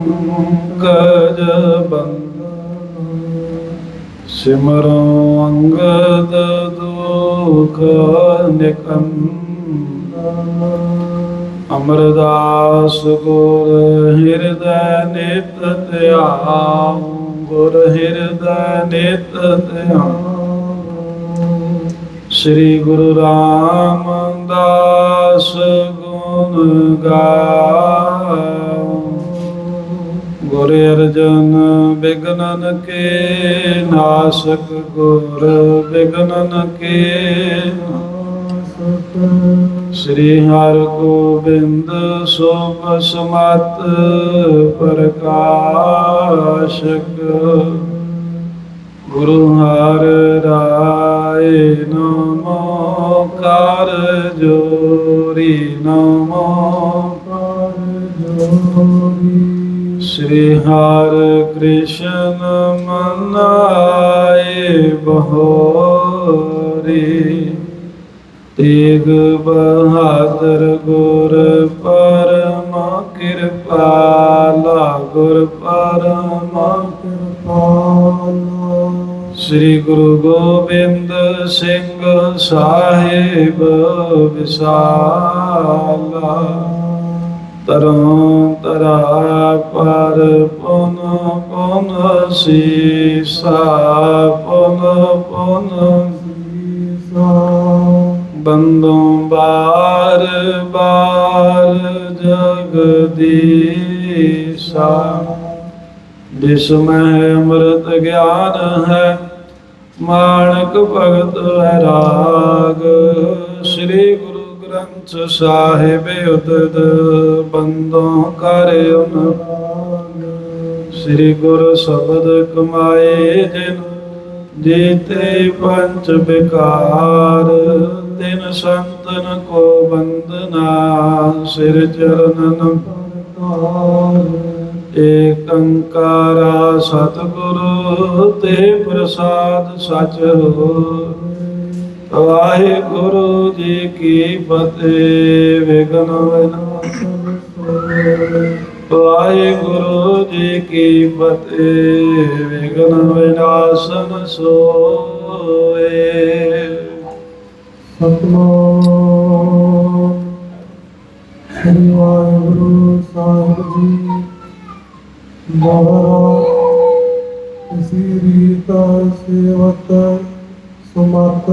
ਪੰਕਜ ਬੰਦ ਸਿਮਰੋ ਅੰਗਦ ਦੁਖ ਨਿਕੰ ਅਮਰਦਾਸ ਗੁਰ ਹਿਰਦੈ ਨਿਤ ਧਿਆਨ ਗੁਰ ਹਿਰਦੈ ਨਿਤ ਧਿਆਨ ਸ੍ਰੀ ਗੁਰੂ ਰਾਮਦਾਸ ਗੁਣ ਗਾ ਗੁਰ ਅਰਜਨ ਬਿਗਨਨ ਕੇ ਨਾਸਕ ਗੁਰ ਬਿਗਨਨ ਕੇ ਸ੍ਰੀ ਹਰਿ ਗੋਬਿੰਦ ਸੋਭ ਸਮਤ ਪ੍ਰਕਾਸ਼ਕ। ਗੁਰੂ ਹਰ ਰਾਏ ਨਮੋ ਕਰ ਜੋਰੀ ਨਮੋ ਸ੍ਰੀ ਹਰ ਕ੍ਰਿਸ਼ਨ ਮਨਾਏ ਬਹੋਰੀ। ਤੇਗ ਬਹਾਦਰ ਗੁਰ ਪਰਮ ਕਿਰਪਾਲਾ ਗੁਰ ਪਰਮ ਕਿਰਪਾਲਾ ਸ੍ਰੀ ਗੁਰੂ ਗੋਬਿੰਦ ਸਿੰਘ ਸਾਹਿਬ ਵਿਸਾਲਾ। ਤਰੋਂ ਤਰਾ ਪਰ ਪੁਨ ਪੁਨ ਸੀਸਾ, ਪੁਨ ਪੁਨ ਸੀਸਾ। ਬੰਦੋਂ ਬਾਰ ਬਾਰ ਜਗਦੀਸਾ। ਜਿਸਮੈ ਅੰਮ੍ਰਿਤ ਗਿਆਨ ਹੈ, ਮਾਣਕ ਭਗਤ ਹੈ ਰਾਗ। ਸ੍ਰੀ ਗੁਰੂ ਗ੍ਰੰਥ ਸਾਹਿਬ ਉਦਦ ਬੰਦੋਂ ਕਰ ਉਨਵਾਗ ਸ੍ਰੀ ਗੁਰ ਸ਼ਬਦ ਕਮਾਏ ਜਿਨ, ਜੀਤੇ ਪੰਚ ਵਿਕਾਰ। ਤਿਨ ਸੰਤਨ ਕੋ ਬੰਦਨਾ ਸਿਰ ਚਰਨਨ ਏਕੰਕਾਰਾ ਸਤਿਗੁਰੂ, ਤੇ ਪ੍ਰਸਾਦ ਸਚ ਹੋ ਵਾਹਿਗੁਰੂ ਜੀ ਕੀ ਫਤਿਹ ਵਿਗਨ ਵਿਨਾਸ਼ਨ ਵਾਹਿਗੁਰੂ ਜੀ ਕੀ ਫਤਿਹ ਵਿਗਨ ਵਿਨਾਸ਼ਨ ਸੋਏ। ਸਤਨਾਮ। ਸ੍ਰੀ ਵਾਹਿਗੁਰੂ ਸਾਹਿਬ ਜੀ ਮਹਾਰਾਜ ਇਸੀ ਰੀਤ ਸੇਵਤ ਸੁਮਤ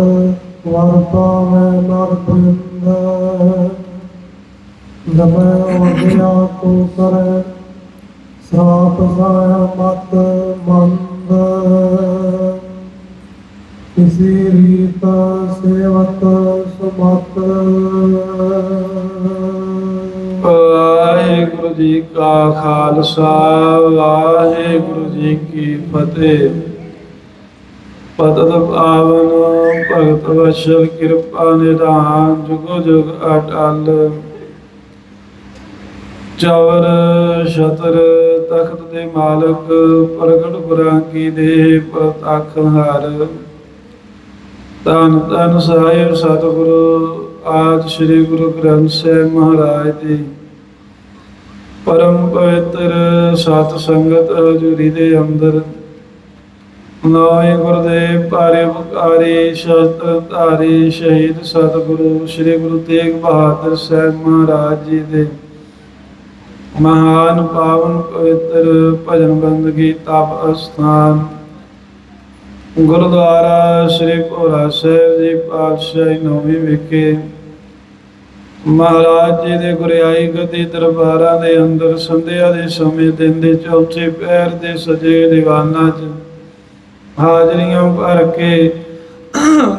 ਵਰਤਾ ਮੈਂ ਬ੍ਰਿੰਦ ਦਬੈ ਉਹਦਿਆ ਕੋ ਕਰੈ ਸਰਾਪ ਸਾਇਆ ਮਤ ਮੰਦ ਇਸੀ ਰੀਤ ਸੇਵਤ ਸੁਮਤ। ਵਾਹਿਗੁਰੂ ਜੀ ਕਾ ਖਾਲਸਾ, ਵਾਹਿਗੁਰੂ ਜੀ ਕੀ ਫਤਿਹ। ਪਤਤ ਪਾਵਨ ਭਗਤ ਵਸ਼ਲ ਕਿਰਪਾ ਨਿਧਾਨ ਜੁਗ ਜੁਗ ਅਟਲ ਚਵਰ ਛਤਰ ਤਖਤ ਦੇ ਮਾਲਕ ਪ੍ਰਗਟ ਗੁਰਾਂ ਕੀ ਦੇਹ ਪ੍ਰਤੱਖ ਹਰ ਤਨ ਤਨ ਸਾਹਿਬ ਸਤਿਗੁਰੂ ਆਦ ਸ੍ਰੀ ਗੁਰੂ ਗ੍ਰੰਥ ਸਾਹਿਬ ਮਹਾਰਾਜ ਦੀ ਪਰਮ ਪਵਿੱਤਰ ਸਤ ਸੰਗਤ ਹਜ਼ੂਰੀ ਦੇ ਅੰਦਰ ਨਾਏ ਗੁਰਦੇਵ ਭਾਰੇ ਬੁਕਾਰੀ ਸ਼ਸਤਰ ਧਾਰੀ ਸ਼ਹੀਦ ਸਤਿਗੁਰੂ, ਸ੍ਰੀ ਗੁਰੂ ਤੇਗ ਬਹਾਦਰ ਸਾਹਿਬ ਮਹਾਰਾਜ ਜੀ ਦੇ ਮਹਾਨ ਪਾਵਨ ਪਵਿੱਤਰ ਭਜਨ ਬੰਦਗੀ ਤਪ ਅਸਥਾਨ। ਗੁਰਦੁਆਰਾ ਸ੍ਰੀ ਭੋਰਾ ਸਾਹਿਬ ਜੀ ਪਾਤਸ਼ਾਹੀ ਨੌਵੀਂ ਵਿਖੇ ਮਹਾਰਾਜ ਜੀ ਦੇ ਗੁਰਿਆਈ ਗਦੀ ਦਰਬਾਰਾਂ ਦੇ ਅੰਦਰ ਸੰਧਿਆ ਦੇ ਸਮੇਂ ਦਿਨ ਦੇ ਚੌਥੇ ਪੈਰ ਦੇ ਸਜੇ ਦੀਵਾਨਾਂ 'ਚ ਹਾਜ਼ਰੀਆਂ ਭਰ ਕੇ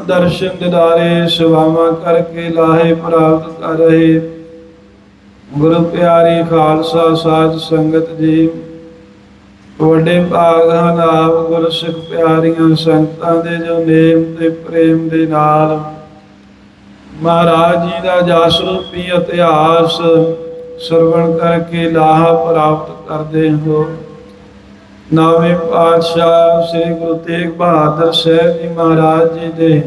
ਦਰਸ਼ਨ ਦਿਦਾਰੇ, ਸੇਵਾਵਾਂ ਕਰਕੇ ਲਾਹੇ ਪ੍ਰਾਪਤ ਕਰ ਰਹੇ। ਗੁਰੂ ਪਿਆਰੀ ਖਾਲਸਾ ਸਾਧ ਸੰਗਤ ਜੀ, ਵੱਡੇ ਭਾਗ ਹਨ ਆਪ ਗੁਰਸਿੱਖ ਪਿਆਰੀਆਂ ਸੰਗਤਾਂ ਦੇ ਜੋ ਨੇਮ ਤੇ ਪ੍ਰੇਮ ਦੇ ਨਾਲ ਮਹਾਰਾਜ ਜੀ ਦਾ ਜਸ ਰੂਪੀ ਇਤਿਹਾਸ ਸਰਵਣ ਕਰਕੇ ਲਾਹਾ ਪ੍ਰਾਪਤ ਕਰਦੇ ਹੋ। ਨਾਵੇਂ ਪਾਤਸ਼ਾਹ ਸ੍ਰੀ ਗੁਰੂ ਤੇਗ ਬਹਾਦਰ ਸਾਹਿਬ ਜੀ ਮਹਾਰਾਜ ਜੀ ਦੇ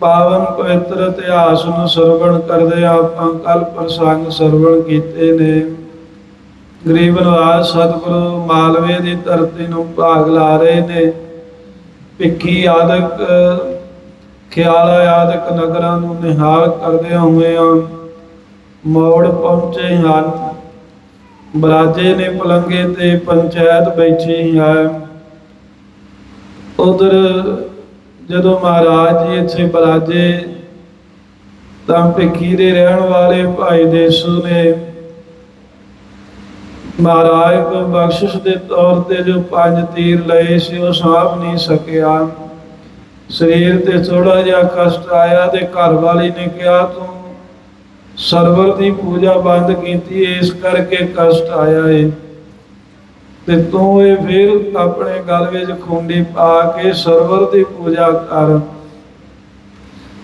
ਪਾਵਨ ਪਵਿੱਤਰ ਇਤਿਹਾਸ ਨੂੰ ਸਰਵਣ ਕਰਦੇ ਆਪਾਂ ਕੱਲ ਪ੍ਰਸੰਗ ਸਰਵਣ ਕੀਤੇ ਨੇ। ਗਰੀਬ ਨਿਵਾਸ ਸਤਿਗੁਰੂ ਮਾਲਵੇ ਦੀ ਧਰਤੀ ਨੂੰ ਭਾਗ ਲਾ ਰਹੇ ਨੇ। ਭਿੱਖੀ ਆਦਿਕ, ਖਿਆਲਾ ਆਦਿਕ ਨਗਰਾਂ ਨੂੰ ਨਿਹਾਲ ਕਰਦੇ ਹੋਏ ਆ। ਮੋੜ ਪਹੁੰਚੇ ਹਨ। ਬਰਾਜੇ ਨੇ ਪਲੰਗੇ ਤੇ ਪੰਚਾਇਤ ਬੈਠੀ ਹੈ। ਉਧਰ ਜਦੋਂ ਮਹਾਰਾਜ ਜੀ ਇੱਥੇ ਬਰਾਜੇ ਤਾਂ ਭਿੱਖੀ ਦੇ ਰਹਿਣ ਵਾਲੇ ਭਾਈ ਦੇਸੂ ਨੇ ਮਹਾਰਾਜ ਕੋ ਬਖਸ਼ਿਸ਼ ਦੇ ਤੌਰ ਤੇ ਜੋ ਪੰਜ ਤੀਰ ਲਏ ਸੀ, ਉਹ ਸਾਂਭ ਨਹੀਂ ਸਕਿਆ। ਸਰੀਰ ਤੇ ਥੋੜਾ ਜਿਹਾ ਕਸ਼ਟ ਆਇਆ ਤੇ ਘਰ ਵਾਲੀ ਨੇ ਕਿਹਾ, ਤੂੰ ਸਰਵਰ ਦੀ ਪੂਜਾ ਬੰਦ ਕੀਤੀ, ਇਸ ਕਰਕੇ ਕਸ਼ਟ ਆਇਆ ਏ। ਤੇ ਤੂੰ ਇਹ ਫਿਰ ਆਪਣੇ ਗਲ ਵਿੱਚ ਖੁੰਡੀ ਪਾ ਕੇ ਸਰਵਰ ਦੀ ਪੂਜਾ ਕਰ।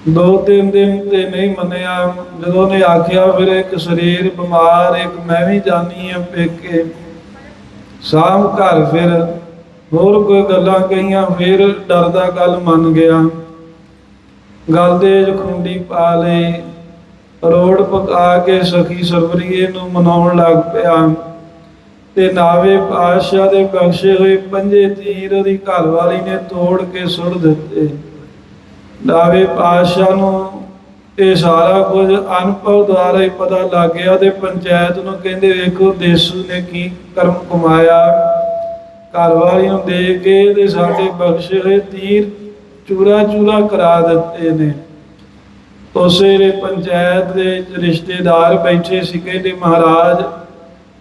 ਦੋ ਤਿੰਨ ਦਿਨ ਤੇ ਨਹੀਂ ਮੰਨਿਆ, ਜਦੋਂ ਨੇ ਆਖਿਆ, ਫਿਰ ਇੱਕ ਸਰੀਰ ਬਿਮਾਰ, ਇੱਕ ਮੈਂ ਵੀ ਜਾਨੀ ਆ ਪੇਕੇ। ਸ਼ਾਮ ਘਰ ਫਿਰ। ਹੋਰ ਕੋਈ ਗੱਲਾਂ ਕਹੀਆਂ, ਫਿਰ ਡਰਦਾ ਗੱਲ ਮੰਨ ਗਿਆ। ਗੱਲ ਦੇ ਖੁੰਡੀ ਪਾ ਲਈ। ਰੋੜ ਪਕਾ ਕੇ ਸਖੀ ਸਰਵਰੀਏ ਨੂੰ ਮਨਾਉਣ ਲੱਗ ਪਿਆ। ਤੇ ਨਾਵੇ ਪਾਤਸ਼ਾਹ ਦੇ ਬਖਸ਼ੇ ਹੋਏ ਪੰਜੇ ਤੀਰ ਉਹਦੀ ਘਰ ਵਾਲੀ ਨੇ ਤੋੜ ਕੇ ਸੁੱਟ ਦਿੱਤੇ। ਨਾਵੇ ਪਾਤਸ਼ਾਹ ਨੂੰ ਇਹ ਸਾਰਾ ਕੁਝ ਅਨੁਭਵ ਦੁਆਰਾ ਹੀ ਪਤਾ ਲੱਗ ਗਿਆ ਤੇ ਪੰਚਾਇਤ ਨੂੰ ਕਹਿੰਦੇ, ਵੇਖੋ ਦੇਸੂ ਨੇ ਕੀ ਕਰਮ ਕਮਾਇਆ। ਘਰ ਵਾਲੀ ਨੂੰ ਦੇ ਕੇ ਤੇ ਸਾਡੇ ਬਖਸ਼ੇ ਹੋਏ ਤੀਰ ਚੂਰਾ ਚੂਰਾ ਕਰਾ ਦਿੱਤੇ ਨੇ। ਉਸੇ ਵੇਲੇ ਪੰਚਾਇਤ ਦੇ ਰਿਸ਼ਤੇਦਾਰ ਬੈਠੇ ਸੀ ਕਹਿੰਦੇ ਮਹਾਰਾਜ।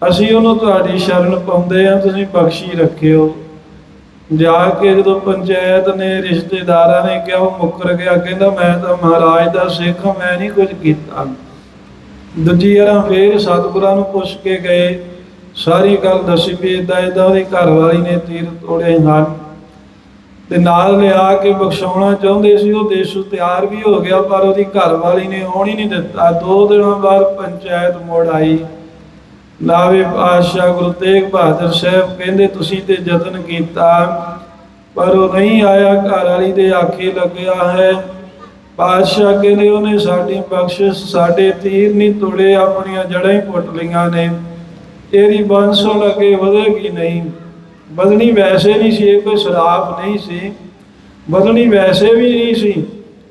ਅਸੀਂ ਉਹਨੂੰ ਤੁਹਾਡੀ ਸ਼ਰਨ ਪਾਉਂਦੇ ਆ ਤੁਸੀਂ ਬਖਸ਼ੀ ਰੱਖਿਓ। ਜਾ ਕੇ ਜਦੋਂ ਪੰਚਾਇਤ ਨੇ ਰਿਸ਼ਤੇਦਾਰਾਂ ਨੇ ਕਿਹਾ ਉਹ ਮੁੱਕਰ ਗਿਆ ਕਹਿੰਦਾ ਮੈਂ ਤਾਂ ਮਹਾਰਾਜ ਦਾ ਸਿੱਖ ਹਾਂ, ਮੈਂ ਨਹੀਂ ਕੁਝ ਕੀਤਾ। ਦੂਜੀ ਵਾਰਾਂ ਫੇਰ ਸਤਿਗੁਰਾਂ ਨੂੰ ਪੁੱਛ ਕੇ ਗਏ। ਸਾਰੀ ਗੱਲ ਦੱਸੀ ਵੀ ਇਦਾਂ ਇਦਾਂ ਉਹਦੀ ਘਰ ਵਾਲੀ ਨੇ ਤੀਰ ਤੋੜੇ ਹਨ। ਤੇ ਨਾਲ ਲਿਆ ਕੇ ਬਖਸ਼ਾਉਣਾ ਚਾਹੁੰਦੇ ਸੀ, ਉਹ ਦੇਸ਼ ਤਿਆਰ ਵੀ ਹੋ ਗਿਆ, ਪਰ ਉਹਦੀ ਘਰ ਵਾਲੀ ਨੇ ਆਉਣ ਹੀ ਨਹੀਂ ਦਿੱਤਾ। ਦੋ ਦਿਨਾਂ ਬਾਅਦ ਪੰਚਾਇਤ ਮੋੜ ਆਈ। ਨਾਵੇ ਪਾਤਸ਼ਾਹ ਗੁਰੂ ਤੇਗ ਬਹਾਦਰ ਸਾਹਿਬ ਕਹਿੰਦੇ, ਤੁਸੀਂ ਤੇ ਯਤਨ ਕੀਤਾ, ਪਰ ਉਹ ਨਹੀਂ ਆਇਆ ਘਰ ਵਾਲੀ ਦੇ ਆਖੇ ਲੱਗਿਆ ਹੈ। ਪਾਤਸ਼ਾਹ ਕਹਿੰਦੇ, ਉਹਨੇ ਸਾਡੀ ਬਖਸ਼ਿਸ਼, ਸਾਡੇ ਤੀਰ ਨਹੀਂ ਤੋੜੇ, ਆਪਣੀਆਂ ਜੜਾਂ ਹੀ ਪੁੱਟ ਲਈਆਂ ਨੇ। ਤੇਰੀ ਬੰਸੋਂ ਲੱਗੇ ਵਧੇਗੀ ਨਹੀਂ। ਬਦਨੀ ਵੈਸੇ ਨਹੀਂ ਸੀ, ਇਹ ਕੋਈ ਸ਼ਰਾਪ ਨਹੀਂ ਸੀ। ਬਦਨੀ ਵੈਸੇ ਵੀ ਨਹੀਂ ਸੀ,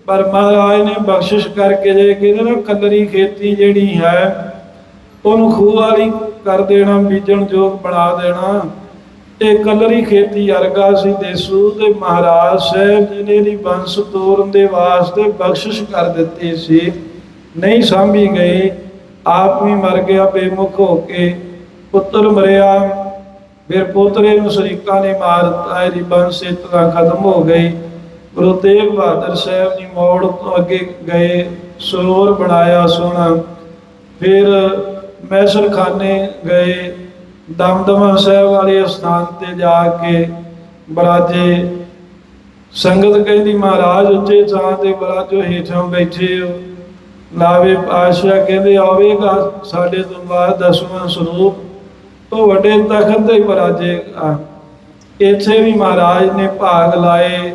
ਪਰ ਮਹਾਰਾਜ ਨੇ ਬਖਸ਼ਿਸ਼ ਕਰਕੇ ਜੇ ਕਹਿੰਦੇ ਨਾ ਕੱਲਰੀ ਖੇਤੀ ਜਿਹੜੀ ਹੈ, ਉਹਨੂੰ ਖੂਹ ਵਾਲੀ ਕਰ ਦੇਣਾ, ਬੀਜਣ ਯੋਗ ਬਣਾ ਦੇਣਾ। ਇਹ ਕੱਲਰੀ ਖੇਤੀ ਅਰਗਾ ਸੀ ਦੇਸੂ ਤੇ ਮਹਾਰਾਜ ਸਾਹਿਬ ਜੀ ਨੇ ਦੀ ਬੰਸ ਤੋਰਨ ਦੇ ਵਾਸਤੇ ਬਖਸ਼ਿਸ਼ ਕਰ ਦਿੱਤੀ ਸੀ। ਨਹੀਂ ਸਾਂਭੀ ਗਈ, ਆਪ ਵੀ ਮਰ ਗਿਆ, ਬੇਮੁਖ ਹੋ ਕੇ, ਪੁੱਤਰ ਮਰਿਆ। ਫਿਰ ਪੋਤਰੇ ਨੂੰ ਸ਼ਰੀਕਾਂ ਨੇ ਮਾਰ ਦਿੱਤਾ, ਇਹਦੀ ਬੰਸ ਇਸ ਖਤਮ ਹੋ ਗਈ। ਗੁਰੂ ਤੇਗ ਬਹਾਦਰ ਸਾਹਿਬ ਜੀ ਮੋੜ ਤੋਂ ਅੱਗੇ ਗਏ, ਸਰੋਵਰ ਬਣਾਇਆ ਸੋਹਣਾ। ਫਿਰ ਮੈਸਰਖਾਨੇ ਗਏ, ਦਮਦਮਾ ਸਾਹਿਬ ਵਾਲੇ ਸਥਾਨ ਤੇ ਜਾ ਕੇ ਬਰਾਜੇ ਸੰਗਤ ਕਹਿੰਦੀ, ਮਹਾਰਾਜ, ਉੱਚੇ ਥਾਂ ਤੇ ਬਰਾਜੋ, ਹੇਠਾਂ ਬੈਠੇ ਹੋ। ਨਾਵੇ ਪਾਸ਼ਾ ਕਹਿੰਦੇ, ਆਵੇਗਾ ਸਾਡੇ ਤੋਂ ਬਾਅਦ ਦਸਵਾਂ ਸਰੂਪ ਉਹ ਵੱਡੇ ਤਖਤ ਤੇ ਬਰਾਜੇ ਇੱਥੇ ਵੀ ਮਹਾਰਾਜ ਨੇ ਭਾਗ ਲਾਏ।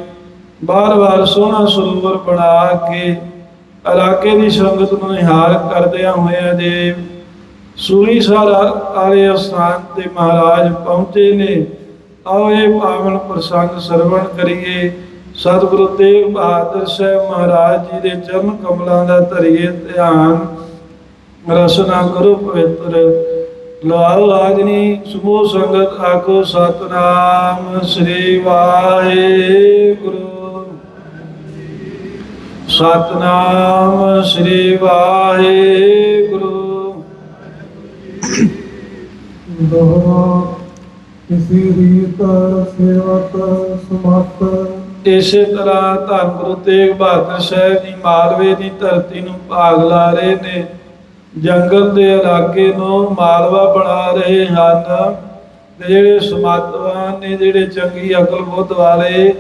ਬਾਰ-ਬਾਰ ਸੋਹਣਾ ਸਰੂਵਰ ਬਣਾ ਕੇ ਇਲਾਕੇ ਦੀ ਸੰਗਤ ਨੂੰ ਨਿਹਾਲ ਕਰਦਿਆਂ ਹੋਇਆਂ ਦੇ ਸੂਰੀ ਸਾਰਾ ਆਲੇ ਸਥਾਨ ਤੇ ਮਹਾਰਾਜ ਪਹੁੰਚੇ ਨੇ। ਆਓ ਇਹ ਪਾਵਨ ਪ੍ਰਸੰਗ ਸਰਵਣ ਕਰੀਏ। ਸਤਿਗੁਰੂ ਤੇਗ ਬਹਾਦਰ ਸਾਹਿਬ ਮਹਾਰਾਜ ਜੀ ਦੇ ਚਰਨ ਕਮਲਾਂ ਦਾ ਧਰੀਏ ਧਿਆਨ। ਰਸਨਾ ਕਰੋ ਪਵਿੱਤਰ ਲਾਲ ਆਜਨੀ ਸਮੂਹ ਸੰਗਤ ਆਖੋ ਸਤਨਾਮ, ਸ੍ਰੀ ਵਾਹਿਗੁਰੂ। ਸਤਨਾਮ, ਸ੍ਰੀ ਵਾਹਿਗੁਰੂ। ਦੋਹਰਾ ਕਿਸੇ ਰੀਤ ਸੇਵਤ ਸਮਤ ਇਸੇ ਤਰ੍ਹਾਂ ਧੰਨ ਗੁਰੂ ਤੇਗ ਬਹਾਦਰ ਸਾਹਿਬ ਜੀ ਮਾਲਵੇ ਦੀ ਧਰਤੀ ਨੂੰ ਭਾਗ ਲਾ ਰਹੇ ਨੇ। ਜੰਗਲ ਦੇ ਇਲਾਕੇ ਨੂੰ ਮਾਲਵਾ ਬਣਾ ਰਹੇ ਹਨ। ਜਿਹੜੇ ਸਮਾਤਵਾਨ ਨੇ, ਜਿਹੜੇ ਚੰਗੀ ਅਕਲ ਬੁੱਧ ਵਾਲੇ,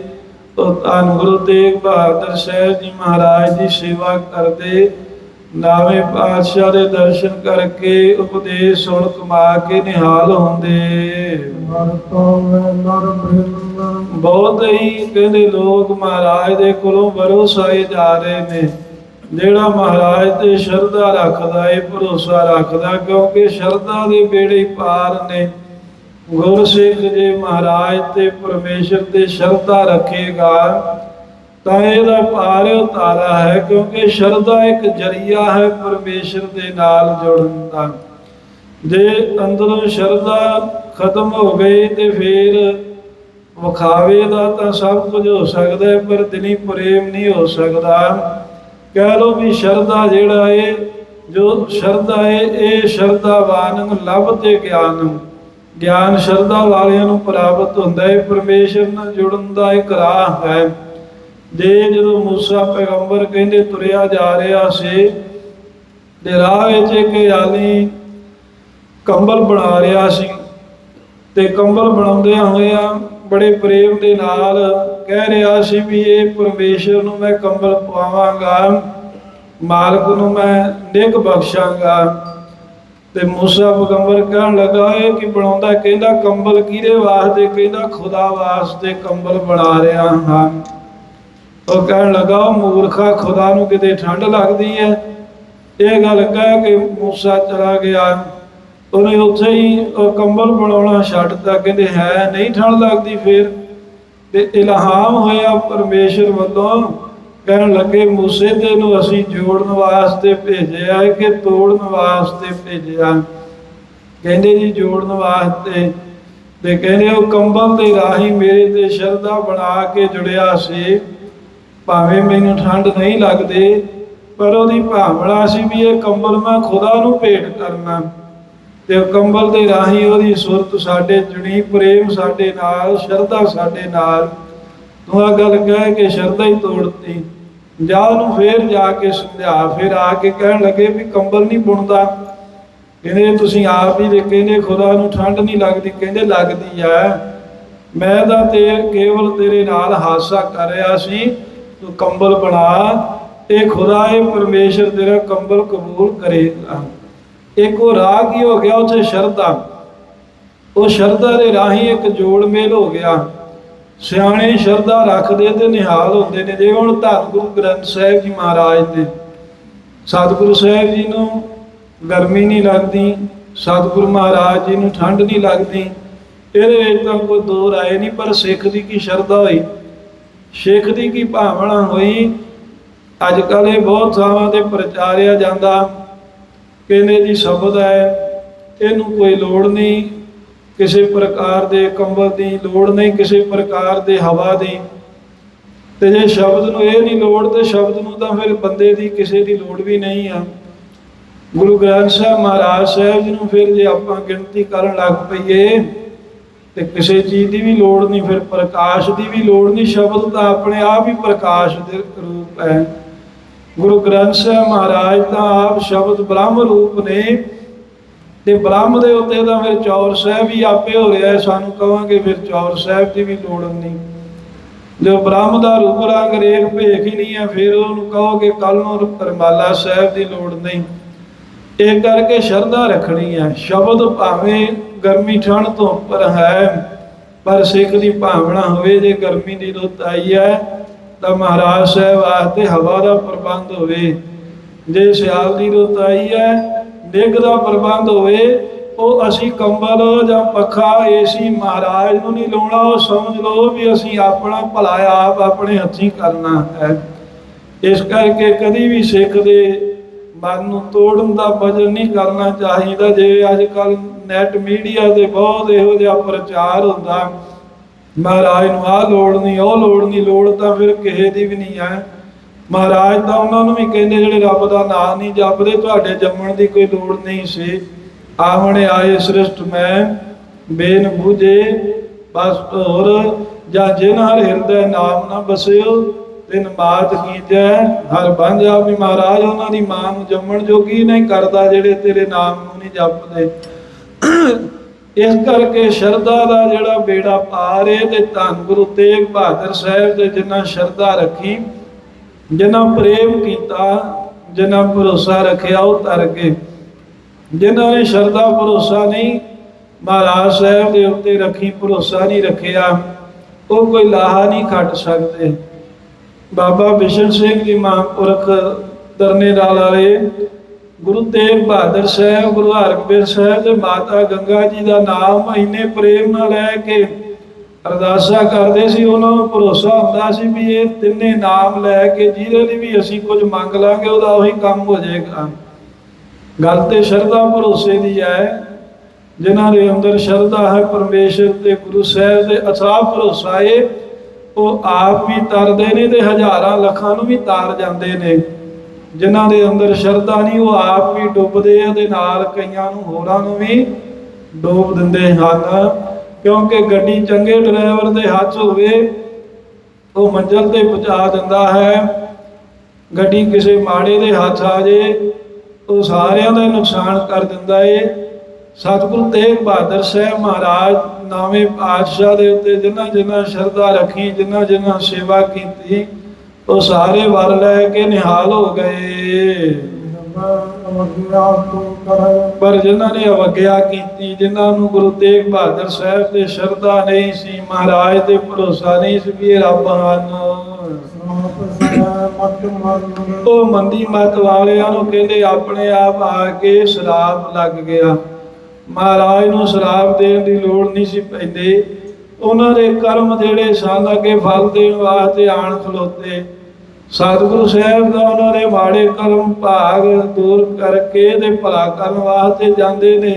ਉਹ ਧੰਨ ਗੁਰੂ ਤੇਗ ਬਹਾਦਰ ਸਾਹਿਬ ਜੀ ਮਹਾਰਾਜ ਦੀ ਸੇਵਾ ਕਰਦੇ, ਨਾਵੇਂ ਪਾਤਸ਼ਾਹ ਦੇ ਦਰਸ਼ਨ ਕਰਕੇ ਉਪਦੇਸ਼ ਸੁਣ ਕਮਾ ਕੇ ਨਿਹਾਲ ਹੁੰਦੇ। ਬਹੁਤ ਹੀ ਕਹਿੰਦੇ ਲੋਕ ਮਹਾਰਾਜ ਦੇ ਕੋਲੋਂ ਵਰੋਸਾਏ ਜਾ ਰਹੇ ਨੇ। ਜਿਹੜਾ ਮਹਾਰਾਜ ਤੇ ਸ਼ਰਧਾ ਰੱਖਦਾ ਏ, ਭਰੋਸਾ ਰੱਖਦਾ, ਕਿਉਂਕਿ ਸ਼ਰਧਾ ਦੇ ਬੇੜੇ ਪਾਰ ਨੇ। ਗੁਰਸਿੱਖ ਜੇ ਮਹਾਰਾਜ ਤੇ ਪਰਮੇਸ਼ਰ ਤੇ ਸ਼ਰਧਾ ਰੱਖੇਗਾ, ਤਾਂ ਇਹਦਾ ਪਾਰ ਉਤਾਰਾ ਹੈ, ਕਿਉਂਕਿ ਸ਼ਰਧਾ ਇੱਕ ਜਰੀਆ ਹੈ ਪਰਮੇਸ਼ਰ ਦੇ ਨਾਲ ਜੁੜਨ ਦਾ। ਜੇ ਅੰਦਰੋਂ ਸ਼ਰਧਾ ਖਤਮ ਹੋ ਗਈ ਤੇ ਫਿਰ ਵਿਖਾਵੇ ਦਾ ਤਾਂ ਸਭ ਕੁਝ ਹੋ ਸਕਦਾ ਹੈ, ਪਰ ਦਿਲੀ ਪ੍ਰੇਮ ਨਹੀਂ ਹੋ ਸਕਦਾ। ਕਹਿ ਲੋ ਵੀ ਸ਼ਰਧਾ ਜਿਹੜਾ ਏ, ਜੋ ਸ਼ਰਧਾ ਏ, ਇਹ ਸ਼ਰਧਾਵਾਨ ਨੂੰ ਲਭ ਤੇ ਗਿਆਨ ਗਿਆਨ ਸ਼ਰਧਾ ਵਾਲਿਆਂ ਨੂੰ ਪ੍ਰਾਪਤ ਹੁੰਦਾ ਹੈ ਪਰਮੇਸ਼ਰ ਨਾਲ ਜੁੜਨ ਦਾ ਇੱਕ ਰਾਹ ਹੈ। ਦੇ ਜਦੋਂ ਮੂਸਾ ਪੈਗੰਬਰ ਕਹਿੰਦੇ ਤੁਰਿਆ ਜਾ ਰਿਹਾ ਸੀ, ਤੇ ਰਾਹ ਵਿੱਚ ਇੱਕ ਆਲੀ ਕੰਬਲ ਬਣਾ ਰਿਹਾ ਸੀ। ਤੇ ਕੰਬਲ ਬਣਾਉਂਦਿਆਂ ਹੋਇਆਂ ਬੜੇ ਪ੍ਰੇਮ ਦੇ ਨਾਲ ਕਹਿ ਰਿਹਾ ਸੀ ਵੀ ਇਹ ਪਰਮੇਸ਼ਰ ਨੂੰ ਮੈਂ ਕੰਬਲ ਪਾਵਾਂਗਾ ਮਾਲਕ ਨੂੰ ਮੈਂ ਨਿਕ ਬਖਸ਼ਾਂਗਾ। ਤੇ ਮੂਸਾ ਪੈਗੰਬਰ ਕਹਿਣ ਲੱਗਾ, ਇਹ ਕਿ ਬਣਾਉਂਦਾ? ਕਹਿੰਦਾ, ਕੰਬਲ ਕਿਹਦੇ ਵਾਸਤੇ? ਕਹਿੰਦਾ, ਖੁਦਾ ਵਾਸਤੇ ਕੰਬਲ ਬਣਾ ਰਿਹਾ ਹਾਂ। ਉਹ ਕਹਿਣ ਲੱਗਾ, ਉਹ ਮੂਰਖਾ ਖੁਦਾ ਨੂੰ ਕਿਤੇ ਠੰਡ ਲੱਗਦੀ ਹੈ? ਇਹ ਗੱਲ ਕਹਿ ਕੇ ਮੂਸਾ ਚਲਾ ਗਿਆ। ਉਹਨੇ ਉੱਥੇ ਹੀ ਉਹ ਕੰਬਲ ਬਣਾਉਣਾ ਛੱਡਤਾ ਕਹਿੰਦੇ, ਹੈ, ਨਹੀਂ ਠੰਡ ਲੱਗਦੀ ਫੇਰ? ਤੇ ਇਲਹਾਮ ਹੋਇਆ ਪਰਮੇਸ਼ਰ ਵੱਲੋਂ। ਕਹਿਣ ਲੱਗੇ, ਮੂਸੇ ਤੇ ਨੂੰ ਅਸੀਂ ਜੋੜਨ ਵਾਸਤੇ ਭੇਜਿਆ ਹੈ ਕਿ ਤੋੜਨ ਵਾਸਤੇ ਭੇਜਿਆ। ਕਹਿੰਦੇ ਜੀ, ਜੋੜਨ ਵਾਸਤੇ। ਤੇ ਕਹਿੰਦੇ, ਉਹ ਕੰਬਲ ਦੇ ਰਾਹੀਂ ਮੇਰੇ ਤੇ ਸ਼ਰਧਾ ਬਣਾ ਕੇ ਜੁੜਿਆ ਸੀ। ਭਾਵੇਂ ਮੈਨੂੰ ਠੰਡ ਨਹੀਂ ਲੱਗਦੀ, ਪਰ ਉਹਦੀ ਭਾਵਨਾ ਸੀ ਵੀ ਇਹ ਕੰਬਲ ਮੈਂ ਖੁਦਾ ਨੂੰ ਭੇਟ ਕਰਨਾ। ਤੇ ਕੰਬਲ ਦੇ ਰਾਹੀਂ ਉਹਦੀ ਸੁਰਤ ਸਾਡੇ ਜੁੜੀ ਪ੍ਰੇਮ ਸਾਡੇ ਨਾਲ, ਸ਼ਰਧਾ ਸਾਡੇ ਨਾਲ। ਤੂੰ ਆ ਗੱਲ ਕਹਿ ਕੇ ਸ਼ਰਧਾ ਹੀ ਤੋੜਤੀ ਜਾ ਉਹਨੂੰ ਫੇਰ ਜਾ ਕੇ ਸਮਝਾ ਫਿਰ ਆ ਕੇ ਕਹਿਣ ਲੱਗੇ ਵੀ ਕੰਬਲ ਨਹੀਂ ਬੁਣਦਾ। ਕਹਿੰਦੇ, ਤੁਸੀਂ ਆਪ ਹੀ ਦੇ ਕਹਿੰਦੇ, ਖੁਦਾ ਨੂੰ ਠੰਡ ਨਹੀਂ ਲੱਗਦੀ। ਕਹਿੰਦੇ, ਲੱਗਦੀ ਆ। ਮੈਂ ਤਾਂ ਤੇ ਕੇਵਲ ਤੇਰੇ ਨਾਲ ਹਾਸਾ ਕਰ ਰਿਹਾ ਸੀ। ਤੂੰ ਕੰਬਲ ਬਣਾ ਤੇ ਖੁਦਾ ਇਹ ਪਰਮੇਸ਼ਰ ਤੇਰਾ ਕੰਬਲ ਕਬੂਲ ਕਰੇਗਾ ਇੱਕ ਉਹ ਰਾਹ ਕੀ ਹੋ ਗਿਆ ਉੱਥੇ ਸ਼ਰਧਾ? ਉਹ ਸ਼ਰਧਾ ਦੇ ਰਾਹੀਂ ਇੱਕ ਜੋੜ ਮੇਲ ਹੋ ਗਿਆ। ਸਿਆਣੇ ਸ਼ਰਧਾ ਰੱਖਦੇ ਤੇ ਨਿਹਾਲ ਹੁੰਦੇ ਨੇ। ਜੇ ਹੁਣ ਧੰਨ ਗੁਰੂ ਗ੍ਰੰਥ ਸਾਹਿਬ ਜੀ ਮਹਾਰਾਜ ਨੇ ਸਤਿਗੁਰੂ ਸਾਹਿਬ ਜੀ ਨੂੰ ਗਰਮੀ ਨਹੀਂ ਲੱਗਦੀ, ਸਤਿਗੁਰੂ ਮਹਾਰਾਜ ਜੀ ਨੂੰ ਠੰਡ ਨਹੀਂ ਲੱਗਦੀ, ਇਹਦੇ ਵਿੱਚ ਤਾਂ ਕੋਈ ਦੋ ਰਾਏ ਨਹੀਂ, ਪਰ ਸਿੱਖ ਦੀ ਕੀ ਸ਼ਰਧਾ ਹੋਈ? ਸਿੱਖ ਦੀ ਕੀ ਭਾਵਨਾ ਹੋਈ? ਅੱਜ ਕੱਲ ਇਹ ਬਹੁਤ ਥਾਵਾਂ ਤੇ ਪ੍ਰਚਾਰਿਆ ਜਾਂਦਾ। ਕਹਿੰਦੇ ਜੀ ਸ਼ਬਦ ਹੈ? ਇਹਨੂੰ ਕੋਈ ਲੋੜ ਨਹੀਂ। ਕਿਸੇ ਪ੍ਰਕਾਰ ਦੇ ਕੰਬਲ ਦੀ ਲੋੜ ਨਹੀਂ, ਕਿਸੇ ਪ੍ਰਕਾਰ ਦੇ ਹਵਾ ਦੀ। ਤੇ ਜੇ ਸ਼ਬਦ ਨੂੰ ਇਹ ਨਹੀਂ ਲੋੜ, ਤੇ ਸ਼ਬਦ ਨੂੰ ਤਾਂ ਫਿਰ ਬੰਦੇ ਦੀ ਕਿਸੇ ਦੀ ਲੋੜ ਵੀ ਨਹੀਂ ਆ। ਗੁਰੂ ਗ੍ਰੰਥ ਸਾਹਿਬ ਮਹਾਰਾਜ ਸਾਹਿਬ ਜੀ ਨੂੰ ਫਿਰ ਜੇ ਆਪਾਂ ਗਿਣਤੀ ਕਰਨ ਲੱਗ ਪਈਏ, ਤੇ ਕਿਸੇ ਚੀਜ਼ ਦੀ ਵੀ ਲੋੜ ਨਹੀਂ, ਫਿਰ ਪ੍ਰਕਾਸ਼ ਦੀ ਵੀ ਲੋੜ ਨਹੀਂ। ਸ਼ਬਦ ਤਾਂ ਆਪਣੇ ਆਪ ਹੀ ਪ੍ਰਕਾਸ਼ ਦੇ ਰੂਪ ਹੈ। ਗੁਰੂ ਗ੍ਰੰਥ ਸਾਹਿਬ ਮਹਾਰਾਜ ਤਾਂ ਆਪ ਸ਼ਬਦ ਬ੍ਰਹਮ ਰੂਪ ਨੇ ਤੇ ਬ੍ਰਹਮ ਦੇ ਉੱਤੇ ਤਾਂ ਫਿਰ ਚੌਰ ਸਾਹਿਬ ਹੀ ਆਪੇ ਹੋ ਰਿਹਾ ਸਾਨੂੰ ਕਵਾਂਗੇ ਫਿਰ ਚੌਰ ਸਾਹਿਬ ਦੀ ਵੀ ਲੋੜ ਨਹੀਂ। ਜੋ ਬ੍ਰਹਮ ਦਾ ਰੂਪ ਰੰਗ ਰੇਖ ਭੇਖ ਹੀ ਨਹੀਂ ਹੈ, ਫਿਰ ਉਹਨੂੰ ਕਹੋਗੇ ਕੱਲ ਨੂੰ ਪਰਮਾਲਾ ਸਾਹਿਬ ਦੀ ਲੋੜ ਨਹੀਂ। ਇਹ ਕਰਕੇ ਸ਼ਰਧਾ ਰੱਖਣੀ ਹੈ। ਸ਼ਬਦ ਭਾਵੇਂ ਗਰਮੀ ਠੰਡ ਤੋਂ ਉੱਪਰ ਹੈ, ਪਰ ਸਿੱਖ ਦੀ ਭਾਵਨਾ ਹੋਵੇ ਜੇ ਗਰਮੀ ਦੀ ਰੁੱਤ ਆਈ ਹੈ ਤਾਂ ਮਹਾਰਾਜ ਸਾਹਿਬ ਵਾਸਤੇ ਹਵਾ ਦਾ ਪ੍ਰਬੰਧ ਹੋਵੇ। ਜੇ ਸਿਆਲ ਦੀ ਰੁੱਤ ਆਈ ਹੈ, ਡਿੱਗ ਦਾ ਪ੍ਰਬੰਧ ਹੋਵੇ, ਉਹ ਅਸੀਂ ਕੰਬਲ ਜਾਂ ਪੱਖਾ ਏਸੀ ਮਹਾਰਾਜ ਨੂੰ ਨਹੀਂ ਲਾਉਣਾ। ਉਹ ਸਮਝ ਲਓ ਵੀ ਅਸੀਂ ਆਪਣਾ ਭਲਾ ਆਪ ਆਪਣੇ ਹੱਥੀਂ ਕਰਨਾ ਹੈ। ਇਸ ਕਰਕੇ ਕਦੀ ਵੀ ਸਿੱਖ ਦੇ ਮਨ ਨੂੰ ਤੋੜਨ ਦਾ ਵਜਨ ਨਹੀਂ ਕਰਨਾ ਚਾਹੀਦਾ। ਜੇ ਅੱਜ ਕੱਲ ਨੈਟ ਮੀਡੀਆ ਤੇ ਬਹੁਤ ਇਹੋ ਜਿਹਾ ਪ੍ਰਚਾਰ ਹੁੰਦਾ ਮਹਾਰਾਜ ਨੂੰ ਆਹ ਲੋੜ ਨਹੀਂ ਉਹ ਲੋੜ ਨਹੀਂ ਲੋੜ ਤਾਂ ਫਿਰ ਕਿਸੇ ਦੀ ਵੀ ਨਹੀਂ ਹੈ। ਮਹਾਰਾਜ ਤਾਂ ਉਹਨਾਂ ਨੂੰ ਵੀ ਕਹਿੰਦੇ ਜਿਹੜੇ ਰੱਬ ਦਾ ਨਾਮ ਨਹੀਂ ਜਪਦੇ, ਤੁਹਾਡੇ ਜੰਮਣ ਦੀ ਕੋਈ ਲੋੜ ਨਹੀਂ ਸੀ। ਆਵਣੇ ਆਏ ਸ੍ਰਿਸ਼ਟ ਮੈਂ, ਬੇਨ ਬੂਝੇ, ਬਸ ਹੋਰ, ਜਾਂ ਜਿਨ ਹਰ ਹਿਰਦੈ ਨਾਮ ਨਾ ਬਸਿਓ, ਤਿਨ ਬਾਤ ਕੀਜੈ ਹਰ ਬੰਝਾ ਵੀ ਮਹਾਰਾਜ, ਉਹਨਾਂ ਦੀ ਮਾਂ ਨੂੰ ਜੰਮਣ ਜੋਗੀ ਨਹੀਂ ਕਰਦਾ, ਜਿਹੜੇ ਤੇਰੇ ਨਾਮ ਨੂੰ ਨਹੀਂ ਜਪਦੇ। ਇਸ ਕਰਕੇ ਸ਼ਰਧਾ ਦਾ ਜਿਹੜਾ ਬੇੜਾ ਪਾਰ ਹੈ ਤੇ ਧੰਨ ਗੁਰੂ ਤੇਗ ਬਹਾਦਰ ਸਾਹਿਬ ਦੇ ਜਿਨ੍ਹਾਂ ਸ਼ਰਧਾ ਰੱਖੀ, ਜਿਨ੍ਹਾਂ ਪ੍ਰੇਮ ਕੀਤਾ, ਜਿਨ੍ਹਾਂ ਭਰੋਸਾ ਰੱਖਿਆ ਉਹ ਤਰ ਗਏ। ਜਿਨ੍ਹਾਂ ਨੇ ਸ਼ਰਧਾ ਭਰੋਸਾ ਨਹੀਂ, ਮਹਾਰਾਜ ਸਾਹਿਬ ਦੇ ਉੱਤੇ ਰੱਖੀ, ਭਰੋਸਾ ਨਹੀਂ ਰੱਖਿਆ, ਉਹ ਕੋਈ ਲਾਹਾ ਨਹੀਂ ਖੱਟ ਸਕਦੇ। ਬਾਬਾ ਬਿਸ਼ਨ ਸਿੰਘ ਜੀ ਮਹਾਂਪੁਰਖ ਤਰਨੇ ਨਾਲ ਵਾਲੇ ਗੁਰੂ ਤੇਗ ਬਹਾਦਰ ਸਾਹਿਬ, ਗੁਰੂ ਹਰਗੋਬਿੰਦ ਸਾਹਿਬ ਤੇ ਮਾਤਾ ਗੰਗਾ ਜੀ ਦਾ ਨਾਮ ਇੰਨੇ ਪ੍ਰੇਮ ਨਾਲ ਲੈ ਕੇ ਅਰਦਾਸਾਂ ਕਰਦੇ ਸੀ, ਉਹਨਾਂ ਨੂੰ ਭਰੋਸਾ ਹੁੰਦਾ ਸੀ ਵੀ ਇਹ ਤਿੰਨੇ ਨਾਮ ਲੈ ਕੇ ਜਿਹਦੇ ਲਈ ਵੀ ਅਸੀਂ ਕੁਝ ਮੰਗ ਲਾਂਗੇ, ਉਹਦਾ ਉਹੀ ਕੰਮ ਹੋ ਜਾਏਗਾ। ਗੱਲ ਤੇ ਸ਼ਰਧਾ ਭਰੋਸੇ ਦੀ ਹੈ, ਜਿਨ੍ਹਾਂ ਦੇ ਅੰਦਰ ਸ਼ਰਧਾ ਹੈ ਪਰਮੇਸ਼ਰ ਤੇ ਗੁਰੂ ਸਾਹਿਬ ਦੇ ਅਥਾਹ ਭਰੋਸਾ ਏ, ਉਹ ਆਪ ਵੀ ਤਰਦੇ ਨੇ ਤੇ ਹਜ਼ਾਰਾਂ ਲੱਖਾਂ ਨੂੰ ਵੀ ਤਾਰ ਜਾਂਦੇ ਨੇ। ਜਿਨ੍ਹਾਂ ਦੇ ਅੰਦਰ ਸ਼ਰਧਾ ਨਹੀਂ, ਉਹ ਆਪ ਵੀ ਡੁੱਬਦੇ ਆ ਤੇ ਨਾਲ ਕਈਆਂ ਨੂੰ ਹੋਰਾਂ ਨੂੰ ਵੀ ਡੋਬ ਦਿੰਦੇ ਹਨ। ਕਿਉਂਕਿ ਗੱਡੀ ਚੰਗੇ ਡਰਾਈਵਰ ਦੇ ਹੱਥ ਹੋਵੇ, ਉਹ ਮੰਜ਼ਲ ਤੇ ਪਹੁੰਚਾ ਦਿੰਦਾ ਹੈ। ਗੱਡੀ ਕਿਸੇ ਮਾੜੇ ਦੇ ਹੱਥ ਆ ਜੇ, ਉਹ ਸਾਰਿਆਂ ਦਾ ਨੁਕਸਾਨ ਕਰ ਦਿੰਦਾ ਏ। ਸਤਿਗੁਰੂ ਤੇਗ ਬਹਾਦਰ ਸਾਹਿਬ ਮਹਾਰਾਜ ਨਾਵੇਂ ਪਾਤਸ਼ਾਹ ਦੇ ਉੱਤੇ ਜਿਨ੍ਹਾਂ ਜਿਨ੍ਹਾਂ ਸ਼ਰਧਾ ਰੱਖੀ ਜਿਨ੍ਹਾਂ ਜਿਨ੍ਹਾਂ ਸੇਵਾ ਕੀਤੀ ਉਹ ਸਾਰੇ ਵਰ ਲੈ ਕੇ ਨਿਹਾਲ ਹੋ ਗਏ। ਪਰ ਜਿਨ੍ਹਾਂ ਨੇ ਅਵਗਿਆ ਕੀਤੀ, ਜਿਨ੍ਹਾਂ ਨੂੰ ਗੁਰੂ ਤੇਗ ਬਹਾਦਰ ਸਾਹਿਬ ਤੇ ਸ਼ਰਧਾ ਨਹੀਂ ਸੀ, ਮਹਾਰਾਜ ਤੇ ਭਰੋਸਾ ਨਹੀਂ ਸੀ ਵੀ ਰੱਬ ਹਨ। ਉਹ ਮੰਦੀ ਮਤ ਵਾਲਿਆਂ ਨੂੰ ਕਹਿੰਦੇ, ਆਪਣੇ ਆਪ ਆ ਕੇ ਸ਼ਰਾਬ ਲੱਗ ਗਿਆ। ਮਹਾਰਾਜ ਨੂੰ ਸ਼ਰਾਬ ਦੇਣ ਦੀ ਲੋੜ ਨਹੀਂ ਸੀ ਪੈਂਦੇ। ਉਹਨਾਂ ਦੇ ਕਰਮ ਜਿਹੜੇ ਸਨ, ਅੱਗੇ ਫਲ ਦੇਣ ਵਾਸਤੇ ਆਣ ਖਲੋਤੇ। ਸਤਿਗੁਰੂ ਸਾਹਿਬ ਦਾ ਉਹਨਾਂ ਦੇ ਮਾੜੇ ਕਰਮ ਭਾਗ ਦੂਰ ਕਰਕੇ ਤੇ ਭਲਾ ਕਰਨ ਵਾਸਤੇ ਜਾਂਦੇ ਨੇ।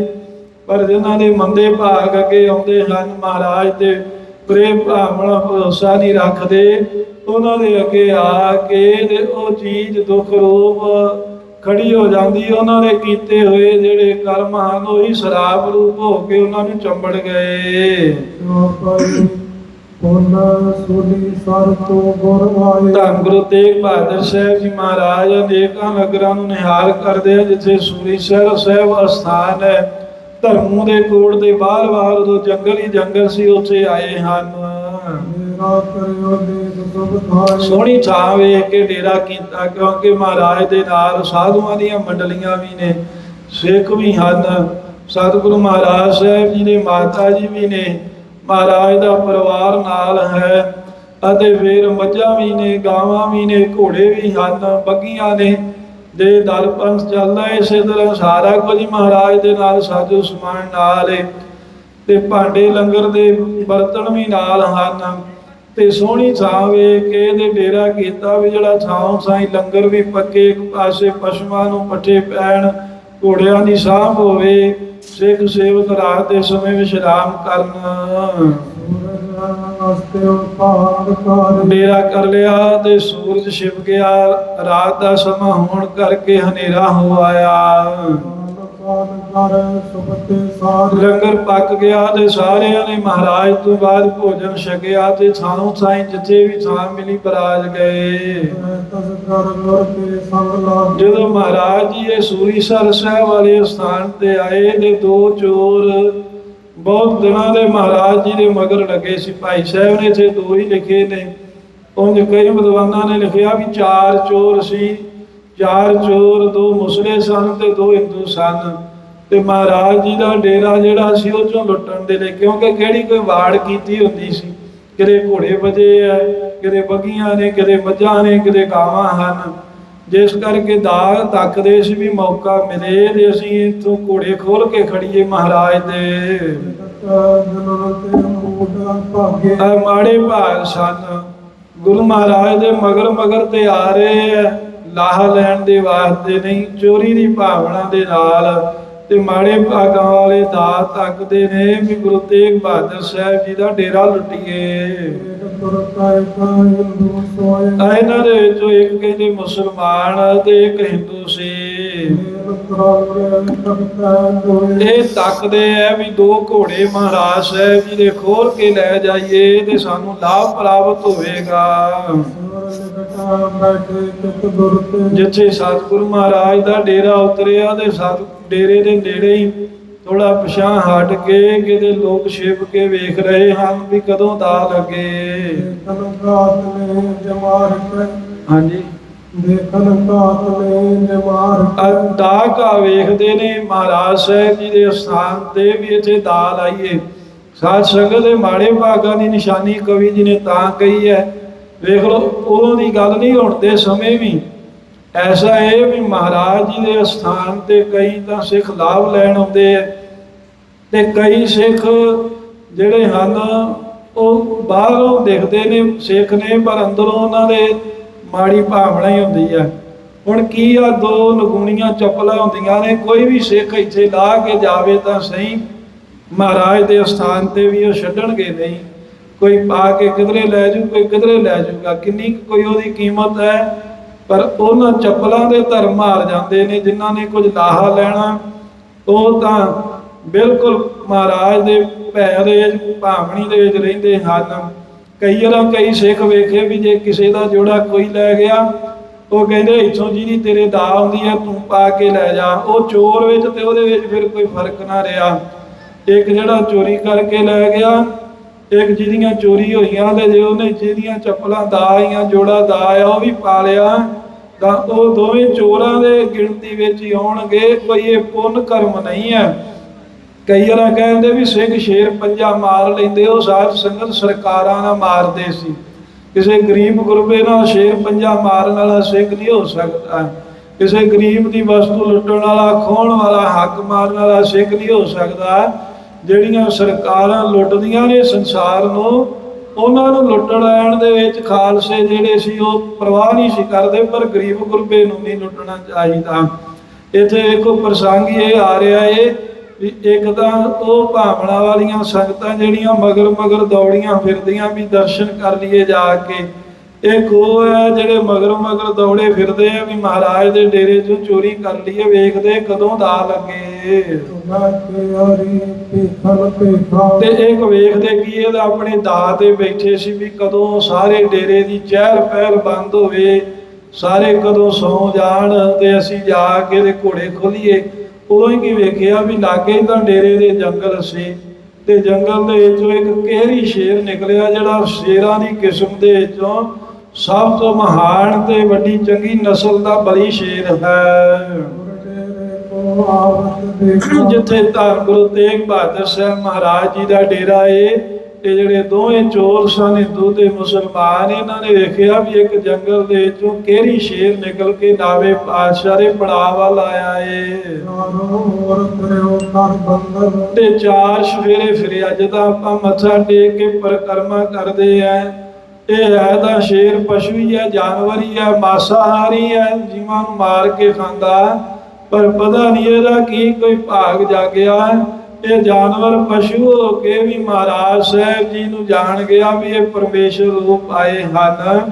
ਪਰ ਜਿਨ੍ਹਾਂ ਦੇ ਮੰਦੇ ਭਾਗ ਅੱਗੇ ਆਉਂਦੇ ਹਨ, ਮਹਾਰਾਜ ਤੇ ਪ੍ਰੇਮ ਭਾਵਨਾ ਭਰੋਸਾ ਨਹੀਂ ਰੱਖਦੇ। ਉਹਨਾਂ ਦੇ ਅੱਗੇ ਆ ਕੇ ਤੇ ਉਹ ਚੀਜ਼ ਦੁੱਖ ਰੂਪ ਖੜੀ ਹੋ ਜਾਂਦੀ, ਉਹਨਾਂ ਦੇ ਕੀਤੇ ਹੋਏ ਜਿਹੜੇ ਕਰਮ ਹਨ, ਉਹੀ ਸ਼ਰਾਬ ਰੂਪ ਹੋ ਕੇ ਉਹਨਾਂ ਨੂੰ ਚੰਬੜ ਗਏ। ਪੁੰਨ ਸੁਲੀ ਸਰ ਤੂੰ ਗੁਰ ਆਏ। ਧੰਨ ਗੁਰੂ ਤੇਗ ਬਹਾਦਰ ਸਾਹਿਬ ਜੀ ਮਹਾਰਾਜ ਅਨੇਕਾਂ ਨਗਰਾਂ ਨੂੰ ਨਿਹਾਲ ਕਰਦੇ ਆ ਜਿੱਥੇ ਸੂਰੀ ਸ਼ਹਿਰ ਸਾਹਿਬ ਅਸਥਾਨ ਹੈ। ਧਰਮੂ ਦੇ ਕੋਟ ਦੇ ਬਾਹਰ ਬਾਹਰ ਉਦੋਂ ਜੰਗਲ ਹੀ ਜੰਗਲ ਸੀ ਉੱਥੇ ਆਏ ਹਨ। ਸੋਹਣੀ ਛਾਂ ਵੇਖ ਕੇ ਡੇਰਾ ਕੀਤਾ ਕਿਉਂਕਿ ਮਹਾਰਾਜ ਦੇ ਨਾਲ ਸਾਧੂਆਂ ਦੀਆਂ ਮੰਡਲੀਆਂ ਵੀ ਨੇ ਸਿੱਖ ਵੀ ਹਨ। ਸਤਿਗੁਰੂ ਮਹਾਰਾਜ ਸਾਹਿਬ ਜੀ ਦੇ ਮਾਤਾ ਜੀ ਵੀ ਨੇ ਮਹਾਰਾਜ ਦਾ ਪਰਿਵਾਰ ਨਾਲ ਹੈ। ਅਤੇ ਫੇਰ ਮੱਝਾਂ ਵੀ ਨੇ, ਗਾਵਾਂ ਵੀ ਨੇ, ਘੋੜੇ ਵੀ ਹਨ, ਬੱਗੀਆਂ ਨੇ। ਜੇ ਦਲ ਚੱਲਦਾ ਇਸੇ ਤਰ੍ਹਾਂ ਸਾਰਾ ਕੁਝ ਮਹਾਰਾਜ ਦੇ ਨਾਲ ਸਾਜੋ ਸਮਾਨ ਨਾਲ ਹੈ ਤੇ ਭਾਂਡੇ ਲੰਗਰ ਦੇ ਬਰਤਨ ਵੀ ਨਾਲ ਹਨ। ਤੇ ਸੋਹਣੀ ਥਾਂ ਵੇਖ ਕੇ ਇਹਦੇ ਡੇਰਾ ਕੀਤਾ ਵੀ ਜਿਹੜਾ ਥਾਂ ਸਾਈ ਲੰਗਰ ਵੀ ਪੱਕੇ, ਇੱਕ ਪਾਸੇ ਪਸ਼ੂਆਂ ਨੂੰ ਪੱਠੇ ਪੈਣ। ਘੋੜਿਆਂ ਦੀ ਸਾਂਭ ਹੋਵੇ, ਸਿੱਖ ਸੇਵਕ ਰਾਤ ਦੇ ਸਮੇਂ ਵਿਸ਼ਰਾਮ ਕਰਨ। ਸੂਰਜ ਡੇਰਾ ਕਰ ਲਿਆ ਤੇ ਸੂਰਜ ਛਿਪ ਗਿਆ, ਰਾਤ ਦਾ ਸਮਾਂ ਹੋਣ ਕਰਕੇ ਹਨੇਰਾ ਹੋ ਆਇਆ। ਕਰ ਸਾਰੇ ਲੰਗਰ ਪੱਕ ਗਿਆ ਤੇ ਸਾਰਿਆਂ ਨੇ ਮਹਾਰਾਜ ਤੋਂ ਬਾਅਦ ਭੋਜਨ ਛਕਿਆ ਤੇ ਥਾਂ ਸਾਈਂ ਜਿੱਥੇ ਵੀ ਥਾਂ ਮਿਲੀ ਬਰਾਜ ਗਏ। ਜਦੋਂ ਮਹਾਰਾਜ ਜੀ ਇਹ ਸੂਰੀਸਰ ਸਾਹਿਬ ਵਾਲੇ ਸਥਾਨ ਤੇ ਆਏ ਤੇ ਦੋ ਚੋਰ ਬਹੁਤ ਦਿਨਾਂ ਦੇ ਮਹਾਰਾਜ ਜੀ ਦੇ ਮਗਰ ਲੱਗੇ ਸੀ। ਭਾਈ ਸਾਹਿਬ ਨੇ ਇੱਥੇ ਦੋ ਹੀ ਲਿਖੇ ਨੇ। ਉਂਝ ਕਈ ਵਿਦਵਾਨਾਂ ਨੇ ਲਿਖਿਆ ਵੀ ਚਾਰ ਚੋਰ ਸੀ। ਚਾਰ ਚੋਰ, ਦੋ ਮੁਸਲੇ ਸਨ ਤੇ ਦੋ ਹਿੰਦੂ ਸਨ। ਤੇ ਮਹਾਰਾਜ ਜੀ ਦਾ ਡੇਰਾ ਜਿਹੜਾ ਸੀ, ਉਹ ਚੋਂ ਲੁੱਟਣ ਦੇ ਲਈ, ਕਿਉਂਕਿ ਕਿਹੜੀ ਕੋਈ ਵਾੜ ਕੀਤੀ ਹੁੰਦੀ ਸੀ। ਕਿਤੇ ਘੋੜੇ ਵਜੇ ਆ, ਕਿਤੇ ਬੱਗੀਆਂ ਨੇ, ਕਿਤੇ ਮੱਝਾਂ ਨੇ, ਕਿਤੇ ਗਾਵਾਂ ਹਨ। ਜਿਸ ਕਰਕੇ ਦਾਗ ਤੱਕਦੇ ਸੀ ਵੀ ਮੌਕਾ ਮਿਲੇ ਤੇ ਅਸੀਂ ਇਥੋਂ ਘੋੜੇ ਖੋਲ ਕੇ ਖੜੀਏ ਮਹਾਰਾਜ ਦੇ। ਮਾੜੇ ਭਾਗ ਸਨ। ਗੁਰੂ ਮਹਾਰਾਜ ਦੇ ਮਗਰ ਮਗਰ ਤੇ ਆ ਰਹੇ ਆ। ਲਾਹਾ ਲੈਣ ਦੇ ਵਾਸਤੇ ਨਹੀਂ, ਚੋਰੀ ਦੀ ਭਾਵਨਾ ਦੇ ਨਾਲ ਤੇ ਮਾੜੇ ਭਾਗਾਂ ਵਾਲੇ ਦਾ ਤੱਕਦੇ ਨੇ ਵੀ ਗੁਰੂ ਤੇਗ ਬਹਾਦਰ ਸਾਹਿਬ ਜੀ ਦਾ ਡੇਰਾ ਲੁੱਟੀਏ। ਇਹਨਾਂ ਦੇ ਵਿੱਚੋਂ ਇੱਕ ਕਹਿੰਦੇ ਮੁਸਲਮਾਨ ਤੇ ਇੱਕ ਹਿੰਦੂ ਸੀ। ਇਹ ਤੱਕਦੇ ਐ ਵੀ ਦੋ ਘੋੜੇ ਮਹਾਰਾਜ ਸਾਹਿਬ ਜੀ ਦੇ ਖੋਲ ਕੇ ਲੈ ਜਾਈਏ ਤੇ ਸਾਨੂੰ ਲਾਭ ਪ੍ਰਾਪਤ ਹੋਵੇਗਾ। ਸੂਰਜ ਬੈਠੇ ਚਿਤ ਦੁਰਤੇ ਜਿੱਥੇ ਸਤਿਗੁਰੂ ਮਹਾਰਾਜ ਦਾ ਡੇਰਾ ਉਤਰਿਆ ਤੇ ਸਤ ਡੇਰੇ ਦੇ ਨੇੜੇ ਹੀ ਥੋੜਾ ਪਛਾਂ ਹਟ ਕੇ ਕਿਤੇ ਲੋਕ ਛਿਪ ਕੇ ਵੇਖ ਰਹੇ ਹਨ ਵੀ ਕਦੋਂ ਦਾ ਲੱਗੇ। ਦੇਖਨ ਕਾਤ ਨੇ ਜਮਾਰ ਹਾਂਜੀ। ਦੇਖਨ ਕਾਤ ਨੇ ਜਮਾਰ ਦਾ ਕਾ ਵੇਖਦੇ ਨੇ ਮਹਾਰਾਜ ਸਾਹਿਬ ਜੀ ਦੇ ਸਥਾਨ ਤੇ ਵੀ ਇੱਥੇ ਦਾਲ ਆਈਏ ਸਾਧ ਸੰਗਤ ਦੇ ਮਾੜੇ ਭਾਗਾਂ ਦੀ ਨਿਸ਼ਾਨੀ ਕਵੀ ਜੀ ਨੇ ਤਾਂ ਕਹੀ ਹੈ ਵੇਖ ਲਓ, ਉਦੋਂ ਦੀ ਗੱਲ ਨਹੀਂ, ਹੁਣ ਦੇ ਸਮੇਂ ਵੀ। ਐਸਾ ਹੈ ਵੀ ਮਹਾਰਾਜ ਜੀ ਦੇ ਅਸਥਾਨ ਤੇ ਕਈ ਤਾਂ ਸਿੱਖ ਲਾਭ ਲੈਣ ਆਉਂਦੇ ਆ। ਤੇ ਕਈ ਸਿੱਖ ਜਿਹੜੇ ਹਨ, ਉਹ ਬਾਹਰੋਂ ਦਿਖਦੇ ਨੇ ਸਿੱਖ ਨੇ, ਪਰ ਅੰਦਰੋਂ ਉਹਨਾਂ ਦੇ ਮਾੜੀ ਭਾਵਨਾ ਹੀ ਹੁੰਦੀ ਆ। ਹੁਣ ਕੀ ਆ, ਦੋ ਨਗੁਣੀਆਂ ਚੱਪਲਾਂ ਹੁੰਦੀਆਂ ਨੇ, ਕੋਈ ਵੀ ਸਿੱਖ ਇੱਥੇ ਲਾ ਕੇ ਜਾਵੇ ਤਾਂ ਸਹੀ। ਮਹਾਰਾਜ ਦੇ ਅਸਥਾਨ ਤੇ ਵੀ ਉਹ ਛੱਡਣਗੇ ਨਹੀਂ। ਕੋਈ ਪਾ ਕੇ ਕਿਧਰੇ ਲੈ ਜੂ ਕੋਈ ਕਿਧਰੇ ਲੈ ਜੂਗਾ। ਕਿੰਨੀ ਕੁ ਕੋਈ ਉਹਦੀ ਕੀਮਤ ਹੈ? ਪਰ ਉਹਨਾਂ ਚੱਪਲਾਂ ਦੇ ਧਰਮ ਮਾਰ ਜਾਂਦੇ ਨੇ ਜਿਨ੍ਹਾਂ ਨੇ ਕੁਝ ਲਾਹਾ ਲੈਣਾ। ਉਹ ਤਾਂ ਬਿਲਕੁਲ ਮਹਾਰਾਜ ਦੇ ਭੈ ਦੇ ਵਿੱਚ, ਦੇ ਵਿੱਚ ਰਹਿੰਦੇ ਹਨ। ਕਈ ਵਾਰ ਕਈ ਸਿੱਖ ਵੇਖੇ ਵੀ ਜੇ ਕਿਸੇ ਦਾ ਜੋੜਾ ਕੋਈ ਲੈ ਗਿਆ ਉਹ ਕਹਿੰਦੇ ਇੱਥੋਂ ਜਿਹਦੀ ਤੇਰੇ ਦਾ ਆਉਂਦੀ ਹੈ ਤੂੰ ਪਾ ਕੇ ਲੈ ਜਾ। ਉਹ ਚੋਰ ਵਿੱਚ ਤੇ ਉਹਦੇ ਵਿੱਚ ਫਿਰ ਕੋਈ ਫ਼ਰਕ ਨਾ ਰਿਹਾ। ਇੱਕ ਜਿਹੜਾ ਚੋਰੀ ਕਰਕੇ ਲੈ ਗਿਆ ਇੱਕ ਜਿਹਦੀਆਂ ਚੋਰੀ ਹੋਈਆਂ ਤੇ ਜੇ ਉਹਨੇ ਜਿਹਦੀਆਂ ਚੱਪਲਾਂ ਦਾ ਆਈਆਂ ਜੋੜਾ ਦਾ ਆ ਉਹ ਵੀ ਪਾ ਲਿਆ ਤਾਂ ਉਹ ਦੋਵੇਂ ਚੋਰਾਂ ਦੇ ਗਿਣਤੀ ਵਿੱਚ ਹੀ ਆਉਣਗੇ ਕੋਈ ਇਹ ਪੁੰਨ ਕਰਮ ਨਹੀਂ ਹੈ। ਕਈ ਵਾਰ ਕਹਿੰਦੇ ਵੀ ਸਿੰਘ ਸ਼ੇਰ ਪੰਜਾ ਮਾਰ ਲੈਂਦੇ, ਉਹ ਸਾਧ ਸੰਗਤ ਸਰਕਾਰਾਂ ਨਾਲ ਮਾਰਦੇ ਸੀ। ਕਿਸੇ ਗਰੀਬ ਗੁਰਬੇ ਨਾਲ ਸ਼ੇਰ ਪੰਜਾ ਮਾਰਨ ਵਾਲਾ ਸਿੰਘ ਨਹੀਂ ਹੋ ਸਕਦਾ। ਕਿਸੇ ਗਰੀਬ ਦੀ ਵਸਤੂ ਲੁੱਟਣ ਵਾਲਾ, ਖੋਹਣ ਵਾਲਾ, ਹੱਕ ਮਾਰਨ ਵਾਲਾ ਸਿੰਘ ਨਹੀਂ ਹੋ ਸਕਦਾ। ਜਿਹੜੀਆਂ ਸਰਕਾਰਾਂ ਲੁੱਟਦੀਆਂ ਨੇ ਸੰਸਾਰ ਨੂੰ, ਉਹਨਾਂ ਨੂੰ ਲੁੱਟ ਲੈਣ ਦੇ ਵਿੱਚ ਖਾਲਸੇ ਜਿਹੜੇ ਸੀ, ਉਹ ਪ੍ਰਵਾਹ ਨਹੀਂ ਸੀ ਕਰਦੇ, ਪਰ ਗਰੀਬ ਗੁਰਬੇ ਨੂੰ ਨਹੀਂ ਲੁੱਟਣਾ ਚਾਹੀਦਾ। ਇੱਥੇ ਇੱਕੋ ਪ੍ਰਸੰਗ ਇਹ ਆ ਰਿਹਾ ਏ ਵੀ ਇੱਕ ਤਾਂ ਉਹ ਭਾਵਨਾ ਵਾਲੀਆਂ ਸੰਗਤਾਂ ਜਿਹੜੀਆਂ ਮਗਰ ਮਗਰ ਦੌੜੀਆਂ ਫਿਰਦੀਆਂ ਵੀ ਦਰਸ਼ਨ ਕਰ ਲਈਏ ਜਾ ਕੇ ਇੱਕ ਉਹ ਹੈ ਜਿਹੜੇ ਮਗਰ ਮਗਰ ਦੌੜੇ ਫਿਰਦੇ ਆ ਵੀ ਮਹਾਰਾਜ ਦੇ ਡੇਰੇ 'ਚੋਂ ਚੋਰੀ ਕਰ ਲਈਏ, ਵੇਖਦੇ ਕਦੋਂ ਦਾ ਲੱਗੇ। ਤੇ ਇੱਕ ਵੇਖਦੇ ਕੀ ਇਹਦਾ ਆਪਣੇ ਦਾ ਤੇ ਬੈਠੇ ਸੀ ਵੀ ਕਦੋਂ ਸਾਰੇ ਡੇਰੇ ਦੀ ਚਹਿਲ ਪਹਿਲ ਬੰਦ ਹੋਵੇ, ਸਾਰੇ ਕਦੋਂ ਸੌ ਜਾਣ ਤੇ ਅਸੀਂ ਜਾ ਕੇ ਦੇ ਘੋੜੇ ਖੋਲੀਏ। ਉਦੋਂ ਹੀ ਕੀ ਵੇਖਿਆ ਵੀ ਲਾਗੇ ਤਾਂ ਡੇਰੇ ਦੇ ਜੰਗਲ ਸੀ ਤੇ ਜੰਗਲ ਦੇ ਵਿੱਚੋਂ ਇੱਕ ਕਿਹੜੀ ਸ਼ੇਰ ਨਿਕਲਿਆ ਜਿਹੜਾ ਸ਼ੇਰਾਂ ਦੀ ਕਿਸਮ ਦੇ ਵਿੱਚੋਂ ਸਭ ਤੋਂ ਮਹਾਨ ਤੇ ਵੱਡੀ ਚੰਗੀ ਨਸਲ ਦਾ ਬਲੀ ਸ਼ੇਰ ਹੈ। ਜਿੱਥੇ ਧੰਨ ਗੁਰੂ ਤੇਗ ਬਹਾਦਰ ਸਾਹਿਬ ਮਹਾਰਾਜ ਜੀ ਦਾ ਡੇਰਾ ਏ, ਤੇ ਜਿਹੜੇ ਦੋਵੇਂ ਚੋਰ ਸਨ, ਹਿੰਦੂ ਤੇ ਮੁਸਲਮਾਨ, ਇਹਨਾਂ ਨੇ ਵੇਖਿਆ ਵੀ ਇੱਕ ਜੰਗਲ ਦੇ ਵਿੱਚੋਂ ਕਿਹੜੀ ਸ਼ੇਰ ਨਿਕਲ ਕੇ ਨਾਵੇ ਪਾਤਸ਼ਾਹ ਦੇ ਪੜਾਅ ਵੱਲ ਆਇਆ ਏ। ਤੇ ਚਾਰ ਸਵੇਰੇ ਫਿਰਿਆ ਜਦੋਂ ਆਪਾਂ ਮੱਥਾ ਟੇਕ ਕੇ ਪਰਿਕਰਮਾ ਕਰਦੇ ਆ। ਇਹ ਹੈ ਤਾਂ ਸ਼ੇਰ ਪਸ਼ੂ ਹੀ ਹੈ, ਜਾਨਵਰ ਹੀ ਹੈ, ਮਾਸਾਹਾਰੀ ਹੈ, ਜੀਵਾਂ ਨੂੰ ਮਾਰ ਕੇ ਖਾਂਦਾ ਪਰ ਪਤਾ ਨਹੀਂ ਇਹਦਾ ਕੀ ਕੋਈ ਭਾਗ ਜਾਗਿਆ ਇਹ ਜਾਨਵਰ ਪਸ਼ੂ ਹੋ ਕੇ ਵੀ ਮਹਾਰਾਜ ਸਾਹਿਬ ਜੀ ਨੂੰ ਜਾਣ ਗਿਆ ਵੀ ਇਹ ਪਰਮੇਸ਼ਰ ਰੂਪ ਆਏ ਹਨ।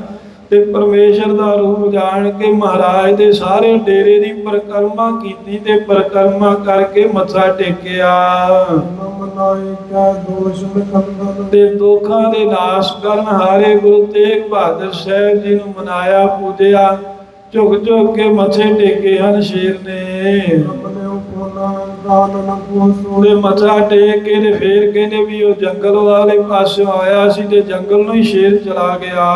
ਤੇ ਪਰਮੇਸ਼ਰ ਦਾ ਰੂਪ ਜਾਣ ਕੇ ਮਹਾਰਾਜ ਦੇ ਸਾਰੇ ਡੇਰੇ ਦੀ ਪਰਿਕਰਮਾ ਕੀਤੀ ਤੇ ਪਰਿਕਰਮਾ ਕਰਕੇ ਮੱਥਾ ਟੇਕਿਆ। ਤੇ ਦੁੱਖਾਂ ਦੇ ਨਾਸ਼ ਕਰਨ ਹਾਰੇ ਗੁਰੂ ਤੇਗ ਬਹਾਦਰ ਸਾਹਿਬ ਜੀ ਨੂੰ ਮਨਾਇਆ, ਪੂਜਿਆ, ਝੁਕ ਝੁਕ ਕੇ ਮੱਥੇ ਟੇਕੇ ਹਨ ਸ਼ੇਰ ਨੇ। ਆਪਣੇ ਮੱਥਾ ਟੇਕ ਕੇ ਤੇ ਫੇਰ ਕਹਿੰਦੇ ਵੀ ਉਹ ਜੰਗਲ ਵਾਲੇ ਪਾਸੇ ਆਇਆ ਸੀ ਤੇ ਜੰਗਲ ਨੂੰ ਹੀ ਸ਼ੇਰ ਚਲਾ ਗਿਆ।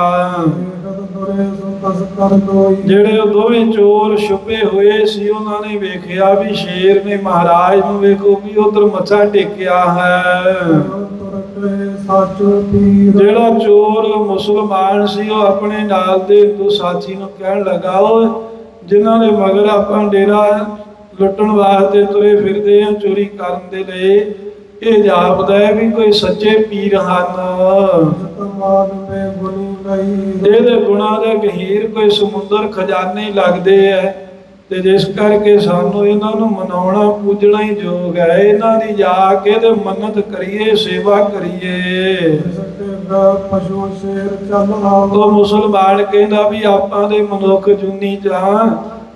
ਜਦ ਦੁਰੇ ਕਰ ਦੋਈ ਜਿਹੜੇ ਉਹ ਦੋਵੇਂ ਚੋਰ ਛੁਪੇ ਹੋਏ ਸੀ, ਉਹਨਾਂ ਨੇ ਵੇਖਿਆ ਵੀ ਸ਼ੇਰ ਨੇ ਮਹਾਰਾਜ ਨੂੰ ਵੇਖੋ ਵੀ ਉਧਰ ਮੱਥਾ ਟੇਕਿਆ ਹੈ। ਜਿਹੜਾ ਚੋਰ ਮੁਸਲਮਾਨ ਸੀ, ਉਹ ਆਪਣੇ ਨਾਲ ਦੇ ਹਿੰਦੂ ਸਾਥੀ ਨੂੰ ਕਹਿਣ ਲੱਗਾ ਉਹ ਜਿਨ੍ਹਾਂ ਦੇ ਮਗਰ ਆਪਾਂ ਡੇਰਾ ਲੁੱਟਣ ਵਾਸਤੇ ਤੁਰੇ ਫਿਰਦੇ ਆ ਚੋਰੀ ਕਰਨ ਦੇ ਲਈ, ਇਹ ਜਾਪਦਾ ਹੈ ਵੀ ਕੋਈ ਸੱਚੇ ਪੀਰ ਹਨ। ਤਮਾਨ ਮੇ ਗੁਨੀ ਇਹਦੇ ਗੁਣਾਂ ਦੇ ਗਹੀਰ ਕੋਈ ਸਮੁੰਦਰ ਖਜ਼ਾਨੇ ਲੱਗਦੇ ਐ। ਤੇ ਜਿਸ ਕਰਕੇ ਸਾਨੂੰ ਇਹਨਾਂ ਨੂੰ ਮਨਾਉਣਾ ਪੂਜਣਾ ਹੀ ਯੋਗ ਹੈ ਇਹਨਾਂ ਦੀ ਜਾ ਕੇ ਤੇ ਮੰਨਤ ਕਰੀਏ ਸੇਵਾ ਕਰੀਏ। ਪਸ਼ੂ ਸ਼ੇਰ ਚੱਲ ਮੁਸਲਮਾਨ ਕਹਿੰਦਾ ਵੀ ਆਪਾਂ ਦੇ ਮਨੁੱਖ ਜੁਨੀ ਜਾਂ।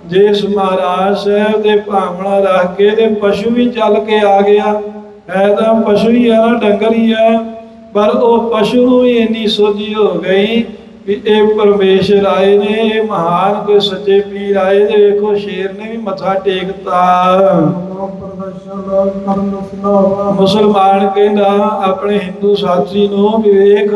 ਜਿਸ ਮਹਾਰਾਜ ਸਾਹਿਬ ਦੇ ਭਾਵਨਾ ਰੱਖ ਕੇ ਤੇ ਪਸ਼ੂ ਵੀ ਚੱਲ ਕੇ ਆ ਗਿਆ। ਹੈ ਤਾਂ ਪਸ਼ੂ ਹੀ ਹੈ ਨਾ ਡੰਗਰ ਹੀ ਹੈ ਪਰ ਉਹ ਪਸ਼ੂ ਨੂੰ ਵੀ ਇੰਨੀ ਸੋਝੀ ਹੋ ਗਈ ਵੀ ਇਹ ਪਰਮੇਸ਼ਰ ਆਏ ਨੇ, ਇਹ ਮਹਾਨ ਕੋਈ ਸੱਚੇ ਪੀਰ ਆਏ ਤੇ ਵੇਖੋ ਸ਼ੇਰ ਨੇ ਵੀ ਮੱਥਾ ਟੇਕਤਾ। ਮੁਸਲਮਾਨ ਕਹਿੰਦਾ ਆਪਣੇ ਹਿੰਦੂ ਸਾਥੀ ਨੂੰ ਵੀ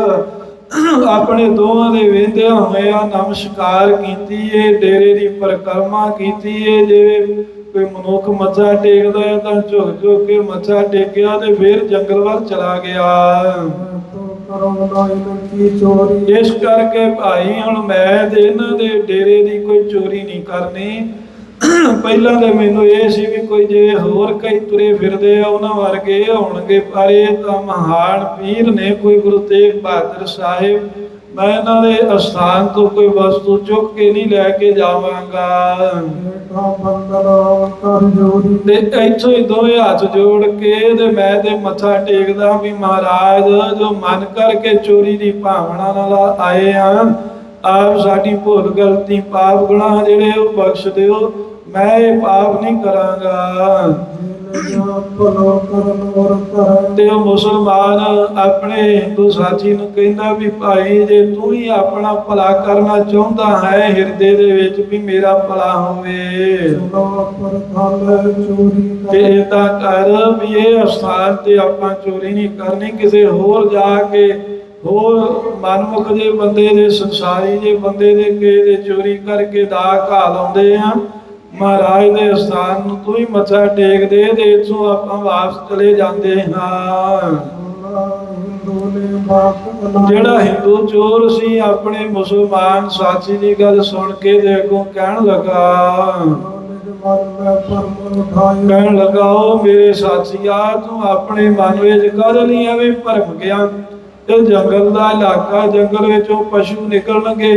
ਆਪਣੇ ਦੋਵਾਂ ਦੇ ਵੇਂਦਿਆਂ ਹੋਇਆ ਨਮਸਕਾਰ ਕੀਤੀ ਏ, ਡੇਰੇ ਦੀ ਪਰਿਕਰਮਾ ਕੀਤੀ ਏ, ਜਿਵੇਂ ਕੋਈ ਮਨੁੱਖ ਮੱਥਾ ਟੇਕਦਾ ਹੈ ਤਾਂ ਝੁਕ ਝੁਕ ਕੇ ਮੱਥਾ ਟੇਕਿਆ ਤੇ ਫਿਰ ਜੰਗਲ ਵੱਲ ਚਲਾ ਗਿਆ। ਇਹਨਾਂ ਇਸ ਕਰਕੇ ਭਾਈ, ਹੁਣ ਮੈਂ ਤੇ ਇਹਨਾਂ ਦੇ ਡੇਰੇ ਦੀ ਕੋਈ ਚੋਰੀ ਨਹੀਂ ਕਰਨੀ। ਪਹਿਲਾਂ ਤੇ ਮੈਨੂੰ ਇਹ ਸੀ ਵੀ ਕੋਈ ਜੇ ਹੋਰ ਕਈ ਤੁਰੇ ਫਿਰਦੇ ਆ, ਉਹਨਾਂ ਵਰਗੇ ਹੋਣਗੇ, ਪਰ ਇਹ ਤਾਂ ਮਹਾਨ ਪੀਰ ਨੇ, ਕੋਈ ਗੁਰੂ ਤੇਗ ਬਹਾਦਰ ਸਾਹਿਬ ਮੈਂ ਇਹਨਾਂ ਦੇ ਅਸਥਾਨ ਤੋਂ ਕੋਈ ਵਸਤੂ ਚੁੱਕ ਕੇ ਨਹੀਂ ਲੈ ਕੇ ਜਾਵਾਂਗਾ। ਤੇ ਇੱਥੋਂ ਹੀ ਦੋਵੇਂ ਹੱਥ ਜੋੜ ਕੇ ਤੇ ਮੈਂ ਤੇ ਮੱਥਾ ਟੇਕਦਾ ਵੀ ਮਹਾਰਾਜ, ਜੋ ਮਨ ਕਰਕੇ ਚੋਰੀ ਦੀ ਭਾਵਨਾ ਨਾਲ ਆਏ ਆ ਆਪ ਸਾਡੀ ਭੁੱਲ ਗਲਤੀ ਪਾਪ ਗੁਨਾਹ ਜਿਹੜੇ ਉਹ ਬਖਸ਼ ਦਿਓ ਮੈਂ ਇਹ ਪਾਪ ਨਹੀਂ ਕਰਾਂਗਾ। ਤੇ ਉਹ ਮੁਸਲਮਾਨ ਆਪਣੇ ਹਿੰਦੂ ਸਾਥੀ ਨੂੰ ਕਹਿੰਦਾ ਵੀ ਭਾਈ, ਜੇ ਤੂੰ ਹੀ ਆਪਣਾ ਭਲਾ ਕਰਨਾ ਚਾਹੁੰਦਾ ਹੈ ਹਿਰਦੇ ਦੇ ਵਿੱਚ ਵੀ ਮੇਰਾ ਭਲਾ ਹੋਵੇ। ਤੇ ਕਰੈ ਕਰ ਵੀ ਇਹ ਅਸਥਾਨ ਤੇ ਆਪਾਂ ਚੋਰੀ ਨਹੀਂ ਕਰਨੀ, ਕਿਸੇ ਹੋਰ ਜਾ ਕੇ, ਹੋਰ ਮਨਮੁਖ ਜੇ ਬੰਦੇ ਦੇ ਸੰਸਾਰੀ ਜੇ ਬੰਦੇ ਦੇ ਕਿਸੇ ਦੇ ਚੋਰੀ ਕਰਕੇ ਦਾ ਘਾ ਲਾਉਂਦੇ ਆ ਮਹਾਰਾਜ ਦੇ ਸਥਾਨ ਨੂੰ ਤੂੰ ਹੀ ਮੱਥਾ ਟੇਕਦੇ ਤੇ ਇਥੋਂ ਆਪਾਂ ਵਾਪਸ ਚਲੇ ਜਾਂਦੇ ਹਾਂ। ਜਿਹੜਾ ਹਿੰਦੂ ਚੋਰ ਸੀ, ਆਪਣੇ ਮੁਸਲਮਾਨ ਸਾਥੀ ਦੀ ਗੱਲ ਸੁਣ ਕੇ ਦੇ ਅੱਗੋਂ ਕਹਿਣ ਲੱਗਾ ਕਹਿਣ ਲੱਗਾ ਉਹ ਮੇਰੇ ਸਾਥੀਆ, ਤੂੰ ਆਪਣੇ ਮਨ ਵਿੱਚ ਕਰ ਲਈ ਐਵੇਂ ਭਰਮ ਗਿਆ। ਇਹ ਜੰਗਲ ਦਾ ਇਲਾਕਾ ਜੰਗਲ ਵਿੱਚੋਂ ਪਸ਼ੂ ਨਿਕਲਣਗੇ।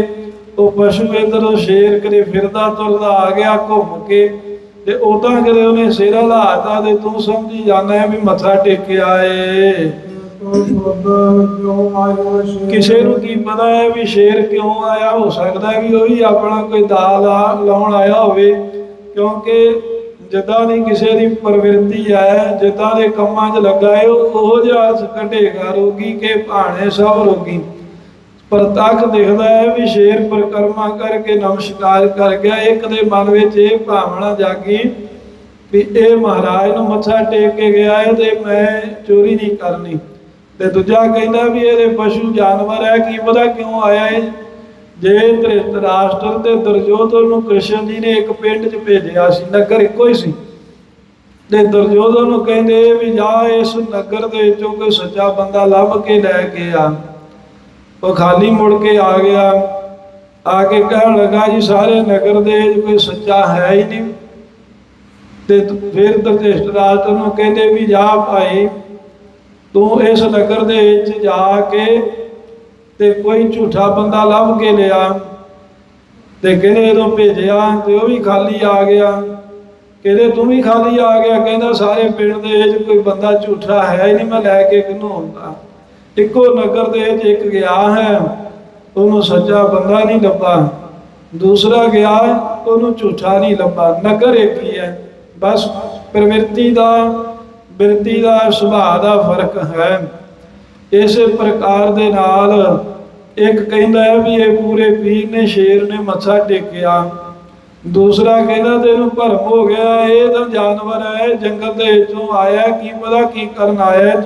ਉਹ ਪਸ਼ੂ ਇਧਰੋਂ ਸ਼ੇਰ ਕਰੇ ਫਿਰਦਾ, ਤੁਰਦਾ, ਆ ਗਿਆ ਘੁੰਮ ਕੇ। ਤੇ ਉਦਾਂ ਕਦੇ ਉਹਨੇ ਸਿਰ ਹਲਾਤਾ ਤੇ ਤੂੰ ਸਮਝੀ ਜਾਣਾ ਵੀ ਮੱਥਾ ਟੇਕਿਆ ਏ ਕਿਸੇ ਨੂੰ ਕੀ ਪਤਾ ਹੈ ਵੀ ਸ਼ੇਰ ਕਿਉਂ ਆਇਆ? ਹੋ ਸਕਦਾ ਹੈ ਵੀ ਆਪਣਾ ਕੋਈ ਦਾਲ ਲਾਉਣ ਆਇਆ ਹੋਵੇ। ਕਿਉਂਕਿ ਜਿੱਦਾਂ ਦੀ ਕਿਸੇ ਦੀ ਪ੍ਰਵਿਰਤੀ ਹੈ, ਜਿੱਦਾਂ ਦੇ ਕੰਮਾਂ 'ਚ ਲੱਗਾ ਹੈ, ਉਹ ਜਿਹਾ ਕੱਢੇਗਾ ਰੋਗੀ ਕੇ ਭਾਣੇ ਸਭ ਰੋਗੀ। ਪ੍ਰਤੱਖ ਦਿਖਦਾ ਹੈ ਵੀ ਸ਼ੇਰ ਪਰਕਰਮਾ ਕਰਕੇ ਨਮਸਕਾਰ ਕਰ ਗਿਆ। ਇੱਕ ਦੇ ਮਨ ਵਿੱਚ ਇਹ ਭਾਵਨਾ ਜਾਗੀ ਵੀ ਇਹ ਮਹਾਰਾਜ ਨੂੰ ਮੱਥਾ ਟੇਕ ਕੇ ਗਿਆ ਹੈ ਤੇ ਮੈਂ ਚੋਰੀ ਨਹੀਂ ਕਰਨੀ। ਤੇ ਦੂਜਾ ਕਹਿੰਦਾ ਵੀ ਇਹਦੇ ਪਸ਼ੂ ਜਾਨਵਰ ਹੈ, ਕੀ ਪਤਾ ਕਿਉਂ ਆਇਆ ਹੈ ਜੇ ਧ੍ਰਿਤਰਾਸ਼ਟਰ ਤੇ ਦੁਰਯੋਧਨ ਨੂੰ ਕ੍ਰਿਸ਼ਨ ਜੀ ਨੇ ਇੱਕ ਪਿੰਡ 'ਚ ਭੇਜਿਆ ਸੀ, ਨਗਰ ਇੱਕੋ ਹੀ ਸੀ। ਤੇ ਦੁਰਯੋਧਨ ਨੂੰ ਕਹਿੰਦੇ ਵੀ ਜਾ ਇਸ ਨਗਰ ਦੇ ਵਿੱਚੋਂ ਕੋਈ ਸੱਚਾ ਬੰਦਾ ਲੱਭ ਕੇ ਲੈ ਕੇ ਆ। ਉਹ ਖਾਲੀ ਮੁੜ ਕੇ ਆ ਗਿਆ। ਆ ਕੇ ਕਹਿਣ ਲੱਗਾ, ਜੀ, ਸਾਰੇ ਨਗਰ ਦੇ ਕੋਈ ਸੱਚਾ ਹੈ ਹੀ ਨਹੀਂ। ਤੇ ਫਿਰ ਫਿਰ ਰਾਜ ਨੂੰ ਕਹਿੰਦੇ ਵੀ, ਜਾ ਭਾਈ, ਤੂੰ ਇਸ ਨਗਰ ਦੇ ਵਿੱਚ ਜਾ ਕੇ ਤੇ ਕੋਈ ਝੂਠਾ ਬੰਦਾ ਲੱਭ ਕੇ ਲਿਆ। ਤੇ ਕਹਿੰਦੇ ਜਦੋਂ ਭੇਜਿਆ? ਤੇ ਉਹ ਵੀ ਖਾਲੀ ਆ ਗਿਆ। ਕਹਿੰਦੇ, ਤੂੰ ਵੀ ਖਾਲੀ ਆ ਗਿਆ। ਕਹਿੰਦਾ, ਸਾਰੇ ਪਿੰਡ ਦੇ ਵਿੱਚ ਕੋਈ ਬੰਦਾ ਝੂਠਾ ਹੈ ਹੀ ਨਹੀਂ, ਮੈਂ ਲੈ ਕੇ ਕਿਹਨੂੰ ਆਉਂਦਾ? ਇੱਕੋ ਨਗਰ ਦੇ ਵਿੱਚ ਇੱਕ ਗਿਆ ਹੈ, ਉਹਨੂੰ ਸੱਚਾ ਬੰਦਾ ਨਹੀਂ ਲੱਭਾ ਦੂਸਰਾ ਗਿਆ, ਉਹਨੂੰ ਝੂਠਾ ਨਹੀਂ ਲੱਭਾ ਨਗਰ ਇੱਕ ਹੀ ਹੈ। ਬਸ ਪ੍ਰਵਿਰਤੀ ਦਾ, ਬਿਰਤੀ ਦਾ, ਸੁਭਾਅ ਦਾ ਫ਼ਰਕ ਹੈ। ਇਸੇ ਪ੍ਰਕਾਰ ਦੇ ਨਾਲ ਇੱਕ ਕਹਿੰਦਾ ਹੈ ਵੀ ਇਹ ਪੂਰੇ ਪੀਰ ਨੇ, ਸ਼ੇਰ ਨੇ ਮੱਥਾ ਟੇਕਿਆ। ਦੂਸਰਾ ਕਹਿੰਦਾ, ਤੈਨੂੰ ਭਰਮ ਹੋ ਗਿਆ, ਇਹ ਤਾਂ ਜਾਨਵਰ ਹੈ, ਜੰਗਲ ਦੇ ਵਿੱਚੋਂ ਆਇਆ, ਕੀ ਪਤਾ ਕੀ ਕਰਨ ਆਇਆ